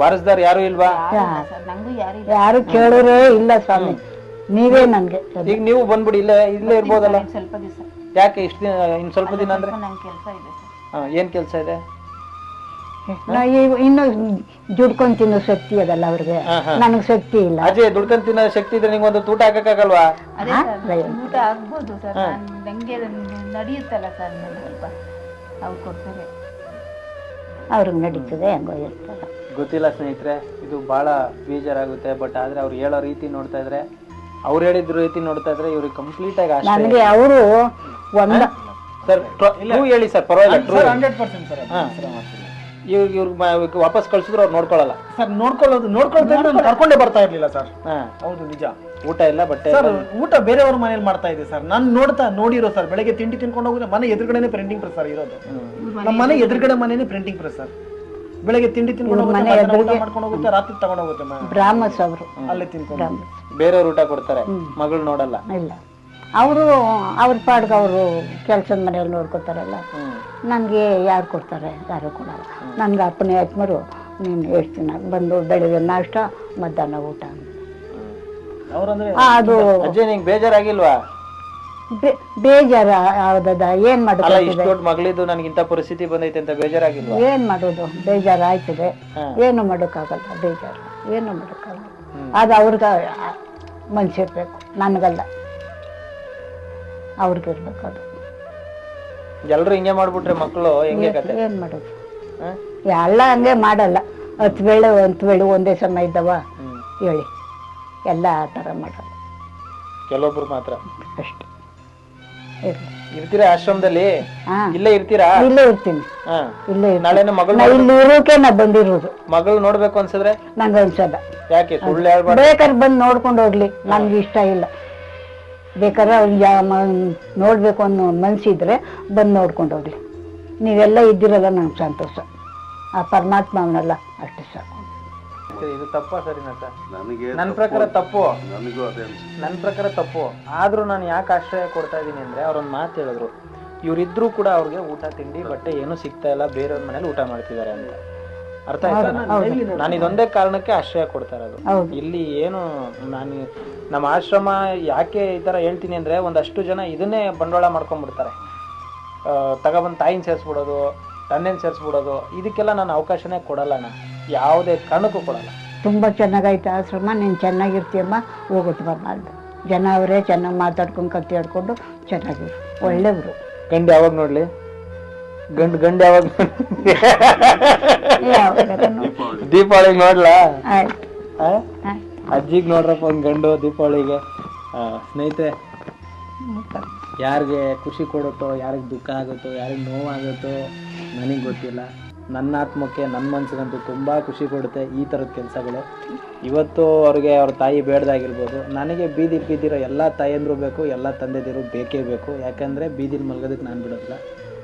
ವಾರಸ್ದಾರ್ ಯಾರು ಇಲ್ವಾ? ಯಾರು ಕೇಳೋರೇ ಇಲ್ಲ ಸ್ವಾಮಿ. ನೀವೇ ನನ್ಗೆ ಈಗ ನೀವು ಬಂದ್ಬಿಡಿ ಇಲ್ಲೇ ಇಲ್ಲೇ ಇರ್ಬೋದಲ್ಲ? ಸ್ವಲ್ಪ ದಿವಸ. ಯಾಕೆ ಇಷ್ಟು ದಿನ ಇನ್ ಸ್ವಲ್ಪ ದಿನ ಅಂದ್ರೆ? ನಂಗೆ ಕೆಲಸ ಇದೆ ಸರ್. ಹಾ, ಏನ್ ಕೆಲಸ ಇದೆ? ನಾ ಇನ್ನು ದುಡ್ಕೊಂಡ್ ತಿನ್ನೋ ಶಕ್ತಿ ಅದಲ್ಲ ಅವ್ರಿಗೆ. ಹಾ, ಹಾ. ನನಗ್ ಶಕ್ತಿ ಇಲ್ಲ. ಅಜಯ್ ದುಡ್ಕೊಂಡ್ ತಿನ್ನೋ ಶಕ್ತಿ ಇದ್ರೆ ನಿಂಗೆ ಒಂದು ಊಟ ಹಾಕಕ್ಕಾಗಲ್ವಾ? ಅದೇ ಸರ್ ಊಟ ಆಗ್ಬೋದು ಸರ್. ನಾನು ನಂಗೆ ನಡೆಯುತ್ತಲ್ಲ ಸರ್ ನಂಗೆ ಸ್ವಲ್ಪ ಅವ್ರು ಕೊಡ್ತಾರೆ. ಅವ್ರಿಗೆ ನಡೀತದೆ ಹೆಂಗೋ ಗೊತ್ತಿಲ್ಲ ಸ್ನೇಹಿತರೆ ಇದು ಬಹಳ ಬೇಜಾರಾಗುತ್ತೆ ಬಟ್ ಆದ್ರೆ ಅವ್ರು ಹೇಳೋ ರೀತಿ ನೋಡ್ತಾ ಇದ್ರೆ ಅವ್ರು ಹೇಳಿದ ರೀತಿ ನೋಡ್ತಾ ಇದ್ರೆ ಇವ್ರಿಗೆ ಕಂಪ್ಲೀಟ್ ಆಗಿ ನನಗೆ ಅವರು ಒಂದ ಸರ್ ಟ್ರೂ ಹೇಳಿ ಸರ್ ಪರವಾಗಿಲ್ಲ ಟ್ರೂ ಹಂಡ್ರೆಡ್ ಪರ್ಸೆಂಟ್ ಸರ್ ಇವ್ರಿಗೆ ಇವ್ರಿಗೆ ವಾಪಸ್ ಕಳ್ಸಿದ್ರು ಅವ್ರು ನೋಡ್ಕೊಳಲ್ಲ. ಸರ್ ನೋಡ್ಕೊಳ್ಳೋದು ನೋಡ್ಕೊಳ್ತಾ ನಾನು ಕರ್ಕೊಂಡೇ ಬರ್ತಾ ಇರ್ಲಿಲ್ಲ ಸರ್ ಹಾ. ಹೌದು ನಿಜ. ಊಟ ಇಲ್ಲ ಬಟ್ಟೆ ಸರ್ ಊಟ ಬೇರೆಯವ್ರ ಮನೇಲಿ ಮಾಡ್ತಾ ಇದೆ ಸರ್ ನಾನು ನೋಡ್ತಾ ನೋಡಿರೋ ಸರ್ ಬೆಳಗ್ಗೆ ತಿಂಡಿ ತಿನ್ಕೊಂಡು ಹೋಗಿದ್ರೆ ಮನೆ ಎದುರುಗಡೆನೆ ಪ್ರಿಂಟಿಂಗ್ ಪ್ರೆಸ್ ಸರ್ ಇರೋದು. ನಮ್ಮ ಮನೆ ಎದುರುಗಡೆ ಮನೇನೆ ಪ್ರಿಂಟಿಂಗ್ ಪ್ರೆಸ್ ಸರ್ ಬೆಳಗ್ಗೆ ತಿಂಡಿ ತಿನ್ಕೊಂಡು ಹೋಗುತ್ತೆ ಮಾಡ್ಕೊಂಡು ಹೋಗುತ್ತೆ ರಾತ್ರಿ ತಗೊಂಡು ಹೋಗುತ್ತೆ ಬ್ರಾಹ್ಮಸ್ ಅವರು. ಅಲ್ಲೇ ತಿನ್ಕೊಂಡು ಬೇರೆಯವ್ರು ಊಟ ಕೊಡ್ತಾರೆ ಮಗಳು ನೋಡಲ್ಲ. ಇಲ್ಲ. ಅವರು ಅವ್ರ ಪಾಡ್ಗ ಅವರು ಕೆಲಸದ ಮನೆಯಲ್ಲಿ ನೋಡ್ಕೋತಾರಲ್ಲ. ನನ್ಗೆ ಯಾರು ಕೊಡ್ತಾರೆ ಯಾರು ಕೊಡಲ್ಲ. ನನ್ಗೆ ಅಪ್ಪನೇ ಯಜಮಾರು ನೀನು ಎಷ್ಟು ದಿನ ಬಂದು ಬೆಳಿಗ್ಗೆ ನಾಷ್ಟ ಮಧ್ಯಾಹ್ನ ಊಟ. ಅದು ಬೇಜಾರಾಗಿಲ್ವಾ? ಬೇಜಾರ ಯಾವ್ದದ ಏನ್ ಮಾಡೋದು ಮಗಳಿದ್ದು ನನಗೆ ಇಂಥ ಪರಿಸ್ಥಿತಿ ಬಂದೈತೆ ಅಂತ ಬೇಜಾರಾಗಿಲ್ವಾ? ಏನ್ ಮಾಡೋದು? ಬೇಜಾರು ಆಯ್ತದೆ ಏನು ಮಾಡೋಕ್ಕಾಗಲ್ಲ ಬೇಜಾರು. ಏನು ಮಾಡೋಕ್ಕಾಗಲ್ಲ. ಅದು ಅವ್ರಿಗೆ ಮನ್ಸಿರ್ಬೇಕು ನನಗಲ್ಲ. ಅವ್ರಿಗಿರ್ಬೇಕು ಅದು. ಎಲ್ಲರೂ ಹಿಂಗೆ ಮಾಡ್ಬಿಟ್ರೆ ಮಕ್ಕಳು ಹೆಂಗೆ ಕತೆ? ಏನು ಮಾಡೋದು? ಎಲ್ಲ ಹಂಗೆ ಮಾಡಲ್ಲ. ಹತ್ತು ವೇಳೆ ಹತ್ತು ವೇಳೆ ಒಂದೇ ಸಮ ಇದ್ದಾವ ಹೇಳಿ. ಎಲ್ಲ ಆ ಥರ ಮಾಡಲ್ಲ. ಕೆಲವೊಬ್ರು ಮಾತ್ರ. ಅಷ್ಟೆ. ಇರ್ಲಿ. ಇರ್ತೀರಾ ಆಶ್ರಮದಲ್ಲಿ? ಹಾ. ಇಲ್ಲೇ ಇರ್ತೀರಾ? ಇಲ್ಲೇ ಇರ್ತೀನಿ. ಹಾ. ಇಲ್ಲೇ ಇರ್ತೀನಿ. ನಾಳೆನ ಮಗಳು ನಾ ಇಲ್ಲಿ ಇರೋಕೆ ನಾ ಬಂದಿರೋದು. ಮಗಳು ನೋಡ್ಬೇಕು ಅನ್ಸಿದ್ರೆ? ನಂಗೆ ಅನ್ಸಲ್ಲ ಯಾಕೆ? ಸುಳ್ಳು ಹೇಳ್ಬಾರ್ದು. ಬೇಕಾದ್ರೆ ಬಂದು ನೋಡ್ಕೊಂಡು ಹೋಗ್ಲಿ. ನನ್ಗೆ ಇಷ್ಟ ಇಲ್ಲ. ಬೇಕಾದ್ರೆ ಅವ್ರಿಗೆ ಯಾ ಮ- ನೋಡ್ಬೇಕು ಅನ್ನೋ ಮನ್ಸಿದ್ರೆ ಬಂದು ನೋಡ್ಕೊಂಡು ಹೋಗ್ಲಿ. ನೀವೆಲ್ಲ ಇದ್ದಿರಲ್ಲ ನಂಗೆ ಸಂತೋಷ. ಆ ಪರಮಾತ್ಮ ಅವನಲ್ಲ ಅಷ್ಟೇ ಸಾಕು. ಇದು ತಪ್ಪ ಸರಿನಾ ಸರ್ ನನಗೆ ನನ್ನ ಪ್ರಕಾರ ತಪ್ಪು. ನನಗೂ ಅದೇ ಅನ್ಸುತ್ತೆ. ನನ್ನ ಪ್ರಕಾರ ತಪ್ಪು. ಆದ್ರೂ ನಾನು ಯಾಕೆ ಆಶ್ರಯ ಕೊಡ್ತಾ ಇದ್ದೀನಿ ಅಂದ್ರೆ ಅವ್ರೊಂದು ಮಾತು ಹೇಳಿದ್ರು. ಇವರಿದ್ರೂ ಕೂಡ ಅವ್ರಿಗೆ ಊಟ ತಿಂಡಿ ಬಟ್ಟೆ ಏನು ಸಿಗ್ತಾ ಇಲ್ಲ ಬೇರೆಯವ್ರ ಮನೇಲಿ ಊಟ ಮಾಡ್ತಿದ್ದಾರೆ ಅಂತ. ಅರ್ಥ ಆಯ್ತಾ? ನಾನು ಇದೊಂದೇ ಕಾರಣಕ್ಕೆ ಆಶ್ರಯ ಕೊಡ್ತಾ ಇರೋದು. ಇಲ್ಲಿ ಏನು ನಾನು ನಮ್ಮ ಆಶ್ರಮ ಯಾಕೆ ಈ ತರ ಹೇಳ್ತೀನಿ ಅಂದ್ರೆ ಒಂದಷ್ಟು ಜನ ಇದನ್ನೇ ಬಂಡವಾಳ ಮಾಡ್ಕೊಂಡ್ಬಿಡ್ತಾರೆ. ಆ, ತಗೊಬಂದು ತಾಯಿನ ಸೇರಿಸ್ಬಿಡೋದು ತಂದೆನ ಸೇರಿಸ್ಬಿಡೋದು ಇದಕ್ಕೆಲ್ಲ ನಾನು ಅವಕಾಶನೇ ಕೊಡಲ್ಲ ನಾ ಯಾವುದೇ ಕಾರಣಕ್ಕೂ ಕೊಡಲ್ಲ. ತುಂಬ ಚೆನ್ನಾಗೈತೆ ಆಶ್ರಮ ನೀನು ಚೆನ್ನಾಗಿರ್ತೀಯಮ್ಮ ಹೋಗುತ್ತೆ ಬರಬಾರ್ದು ಜನ ಅವರೇ ಚೆನ್ನಾಗಿ ಮಾತಾಡ್ಕೊಂಡು ಕತ್ತಿ ಆಡ್ಕೊಂಡು ಚೆನ್ನಾಗಿರು. ಒಳ್ಳೆಯವರು. ಗಂಡು ಯಾವಾಗ ನೋಡಲಿ? ಗಂಡು ಗಂಡು ಯಾವಾಗ ದೀಪಾವಳಿಗೆ ನೋಡ್ಲಾ? ಅಜ್ಜಿಗೆ ನೋಡ್ರಪ್ಪ ಒಂದು ಗಂಡು ದೀಪಾವಳಿಗೆ. ಸ್ನೇಹಿತರೆ ಯಾರಿಗೆ ಖುಷಿ ಕೊಡುತ್ತೋ ಯಾರಿಗೆ ದುಃಖ ಆಗುತ್ತೋ ಯಾರಿಗೆ ನೋವಾಗುತ್ತೋ ನನಗೆ ಗೊತ್ತಿಲ್ಲ. ನನ್ನ ಆತ್ಮಕ್ಕೆ ನನ್ನ ಮನಸ್ಸಿಗಂತೂ ತುಂಬ ಖುಷಿ ಕೊಡುತ್ತೆ ಈ ಥರದ ಕೆಲಸಗಳು. ಇವತ್ತು ಅವ್ರಿಗೆ ಅವ್ರ ತಾಯಿ ಬೇಡ್ದಾಗಿರ್ಬೋದು, ನನಗೆ ಬೀದಿ ಬೀದಿರೋ ಎಲ್ಲ ತಾಯಂದಿರು ಬೇಕು, ಎಲ್ಲ ತಂದೆದಿರು ಬೇಕೇ ಬೇಕು. ಯಾಕಂದರೆ ಬೀದಿಲಿ ಮಲಗೋದಕ್ಕೆ ನಾನು ಬಿಡೋದಿಲ್ಲ.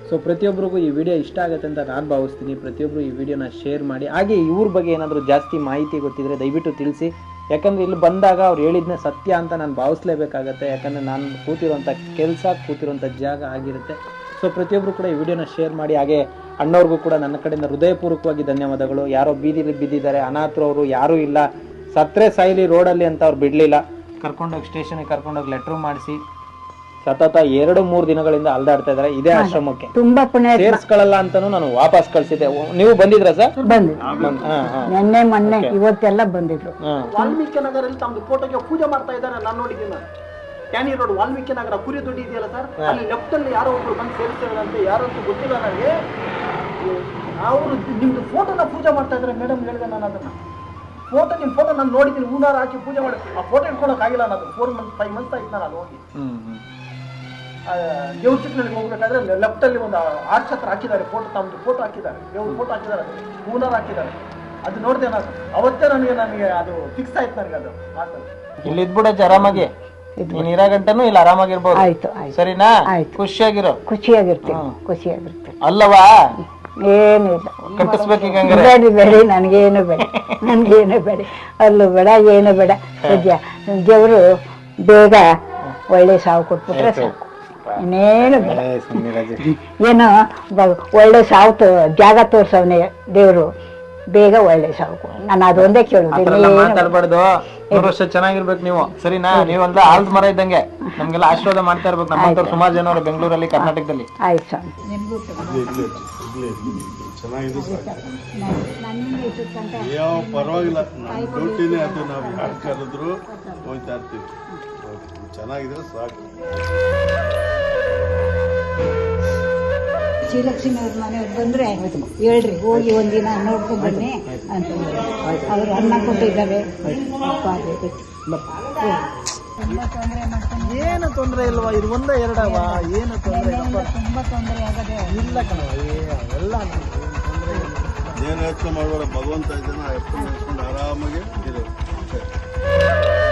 ಸೊ ಪ್ರತಿಯೊಬ್ಬರಿಗೂ ಈ ವಿಡಿಯೋ ಇಷ್ಟ ಆಗುತ್ತೆ ಅಂತ ನಾನು ಭಾವಿಸ್ತೀನಿ. ಪ್ರತಿಯೊಬ್ಬರು ಈ ವಿಡಿಯೋನ ಶೇರ್ ಮಾಡಿ. ಹಾಗೆ ಇವ್ರ ಬಗ್ಗೆ ಏನಾದರೂ ಜಾಸ್ತಿ ಮಾಹಿತಿ ಗೊತ್ತಿದ್ರೆ ದಯವಿಟ್ಟು ತಿಳಿಸಿ. ಯಾಕಂದರೆ ಇಲ್ಲಿ ಬಂದಾಗ ಅವ್ರು ಹೇಳಿದ್ನೇ ಸತ್ಯ ಅಂತ ನಾನು ಭಾವಿಸ್ಲೇಬೇಕಾಗತ್ತೆ. ಯಾಕಂದರೆ ನಾನು ಕೂತಿರುವಂಥ ಕೆಲಸ ಕೂತಿರುವಂಥ ಜಾಗ ಆಗಿರುತ್ತೆ. ಸೊ ಪ್ರತಿಯೊಬ್ಬರು ಕೂಡ ಈ ವಿಡಿಯೋನ ಶೇರ್ ಮಾಡಿ. ಹಾಗೆ ಅಣ್ಣವ್ರಿಗೂ ಕೂಡ ನನ್ನ ಕಡೆಯಿಂದ ಹೃದಯಪೂರ್ವಕವಾಗಿ ಧನ್ಯವಾದಗಳು. ಯಾರೋ ಬೀದಿಲಿ ಬಿದ್ದಿದ್ದಾರೆ ಅನಾಥರು ಅವರು ಯಾರೂ ಇಲ್ಲ. ಸತ್ರೆ ಸಾಯಿಲಿ ರೋಡಲ್ಲಿ ಅಂತ ಅವ್ರು ಬಿಡಲಿಲ್ಲ. ಕರ್ಕೊಂಡೋಗಿ ಸ್ಟೇಷನ್ಗೆ ಕರ್ಕೊಂಡೋಗಿ ಲೆಟ್ರ್ ಮಾಡಿಸಿ. ಸತತ ಎರಡು ಮೂರು ದಿನಗಳಿಂದ ಅಲ್ದಾಡ್ತಾ ಇದ್ದಾರೆ. ಇದೇ ಆಶ್ರಮಕ್ಕೆ. ತುಂಬಾ ಪುಣ್ಯ ಸೇರ್ಸ್ಕೊಳ್ಳಲ್ಲ ಅಂತಾನು ನಾನು ವಾಪಸ್ ಕಳ್ಸಿದ್ದೆ. ನೀವು ಬಂದಿದ್ರ ಸರ್? ಬಂದು ಹಾ ಹಾ. ನಿನ್ನೆ ಮೊನ್ನೆ ಇವತ್ತೆಲ್ಲ ಬಂದಿದ್ರು. ಹಾ. ವಾಲ್ಮೀಕಿ ನಗರಲ್ಲಿ ತಮ್ದು ಫೋಟೋಗೆ ಪೂಜೆ ಮಾಡ್ತಾ ಇದ್ದಾರೆ ನಾನು ನೋಡಿದ್ದೀನಿ. ಕ್ಯಾನಿ ರೋಡ್ ವಾಲ್ಮೀಕಿ ನಗರ ಕುರಿ ದೊಡ್ಡಿ ಇದೆಯಲ್ಲ ಸರ್ ಅಲ್ಲಿ ಲೆಫ್ಟ್ ಅಲ್ಲಿ ಯಾರೋ ಒಬ್ರು ಬಂದು ಸೇರಿಸಿದಾರಂತೆ ಯಾರು ಅಂತ ಗೊತ್ತಿಲ್ಲ ನನಗೆ. ಅವರು ನಿಮ್ದು ಫೋಟೋನ ಪೂಜೆ ಮಾಡ್ತಾ ಇದ್ರೆ ಮೇಡಮ್ ಹೇಳಿದೆ ನಾನು ಅದನ್ನ. ಫೋಟೋ ನಿಮ್ಮ ಫೋಟೋ ನಾನು ನೋಡಿದ್ದೀನಿ ಹೂನಾರ ಹಾಕಿ ಪೂಜೆ ಮಾಡಿ ಆ ಫೋಟೋ ಇಟ್ಕೊಳಕ್ಕಾಗಿಲ್ಲ ನಾನು. ಫೋರ್ ಮಂತ್ ಫೈವ್ ಮಂತ್ ಆಯ್ತು ನಾನು ಅಲ್ಲಿ ಹೋಗಿ. ದೇವ್ರ ಚಿಕ್ಕನಲ್ಲಿ ಹೋಗ್ಬೇಕಾದ್ರೆ ಲೆಫ್ಟ್ ಅಲ್ಲಿ ಒಂದು ಆರ್ಚ್ ಹತ್ರ ಹಾಕಿದ್ದಾರೆ ಫೋಟೋ ತಮ್ಮದು ಫೋಟೋ ಹಾಕಿದ್ದಾರೆ. ದೇವ್ರ ಫೋಟೋ ಹಾಕಿದ್ದಾರೆ ಹೂನಾರ ಹಾಕಿದ್ದಾರೆ. ಅದು ನೋಡಿದೆ ನಾನು. ಅವತ್ತೇ ನನಗೆ ನನಗೆ ಅದು ಫಿಕ್ಸ್ ಆಯ್ತು ನನಗೆ ಅದು. ಮಾತು ಇಲ್ಲಿ ಇದ್ಬಿಡಜ್ಜಿ ಆರಾಮಾಗಿ ನೀನ್ ಇರೋ ಇಲ್ಲ ಇಲ್ಲಿ ಆರಾಮಾಗಿರ್ಬೋದು. ಆಯ್ತು ಆಯ್ತು. ಸರಿನಾ? ಆಯ್ತು. ಖುಷಿಯಾಗಿರೋ? ಖುಷಿಯಾಗಿರ್ತೀನಿ ಖುಷಿಯಾಗಿರ್ತೀನಿ. ಅಲ್ಲವಾ? ಏನು ಇಲ್ಲ ಕಟ್ಟಿಸ್ಬೇಕೀಗ ಹಂಗಾರೆ? ಬೇಡಿ ಬೇಡಿ ನನಗೇನು ಬೇಡ ನನಗೇನು ಬೇಡ. ಅಲ್ಲೂ ಬೇಡ ಏನು ಬೇಡ. ಸದ್ಯ ದೇವರು ಬೇಗ ಒಳ್ಳೆ ಸಾವು ಕೊಟ್ಬಿಟ್ರೆ ಸಾಕು. ಇನ್ನೇನು ಬೇಡ. ಏನೋ ಬ- ಒಳ್ಳೆ ಸಾವು ತೋ ಜಾಗ ತೋರ್ಸವನೇ ದೇವರು. ಬೇಗ ಒಳ್ಳೆ ಸಾಕು. ನಾನು ಅದೊಂದೇ. ಮಾತಾಡ್ಬಾರ್ದು. ನೂರು ವರ್ಷ ಚೆನ್ನಾಗಿರ್ಬೇಕು ನೀವು. ಸರಿನಾ? ನೀವೆಲ್ಲ ಆಲ್ದ ಮರ ಇದ್ದಂಗೆ. ನಮ್ಗೆಲ್ಲ ಆಶೀರ್ವಾದ ಮಾಡ್ತಾ ಇರ್ಬೇಕು. ನಮ್ಮಂತವ್ರು ಸುಮಾರು ಜನ ಅವ್ರು ಬೆಂಗಳೂರಲ್ಲಿ ಕರ್ನಾಟಕದಲ್ಲಿ. ಆಯ್ತು ಸ್ವಾಮಿ ಚೆನ್ನಾಗಿದೆ ಯಾವ ಪರವಾಗಿಲ್ಲ. ನಮ್ಮ ಡ್ಯೂಟಿನೇ ಅದು. ನಾವು ಯಾರು ಕರೆದ್ರು ಹೋಗ್ತಾ ಇರ್ತೀವಿ. ಚೆನ್ನಾಗಿದ್ರೆ ಸಾಕು. ಶ್ರೀಲಕ್ಷ್ಮಿ ಅವ್ರ ಮನೆಯವ್ರು ಬಂದ್ರೆ ಹೇಳ್ರಿ ಹೋಗಿ ಒಂದಿನ ನೋಡ್ಕೊಂಡು ಬನ್ನಿ ಅಂತ ಅವ್ರು ಅನ್ನ ಕೊಟ್ಟಿದ್ದಾರೆ. ಏನು ತೊಂದರೆ ಇಲ್ವಾ? ಇದು ಒಂದೇ ಎರಡವ? ಏನು ತೊಂದರೆ ತುಂಬಾ ತೊಂದರೆ ಆಗದೆ. ಇಲ್ಲ ಕಣವ ಎಲ್ಲ ಏನ್ ಯೋಚನೆ ಮಾಡುವ ಭಗವಂತ ಇದನ್ನ ಆರಾಮಾಗಿ ಇದೆ ಆರಾಮಾಗಿ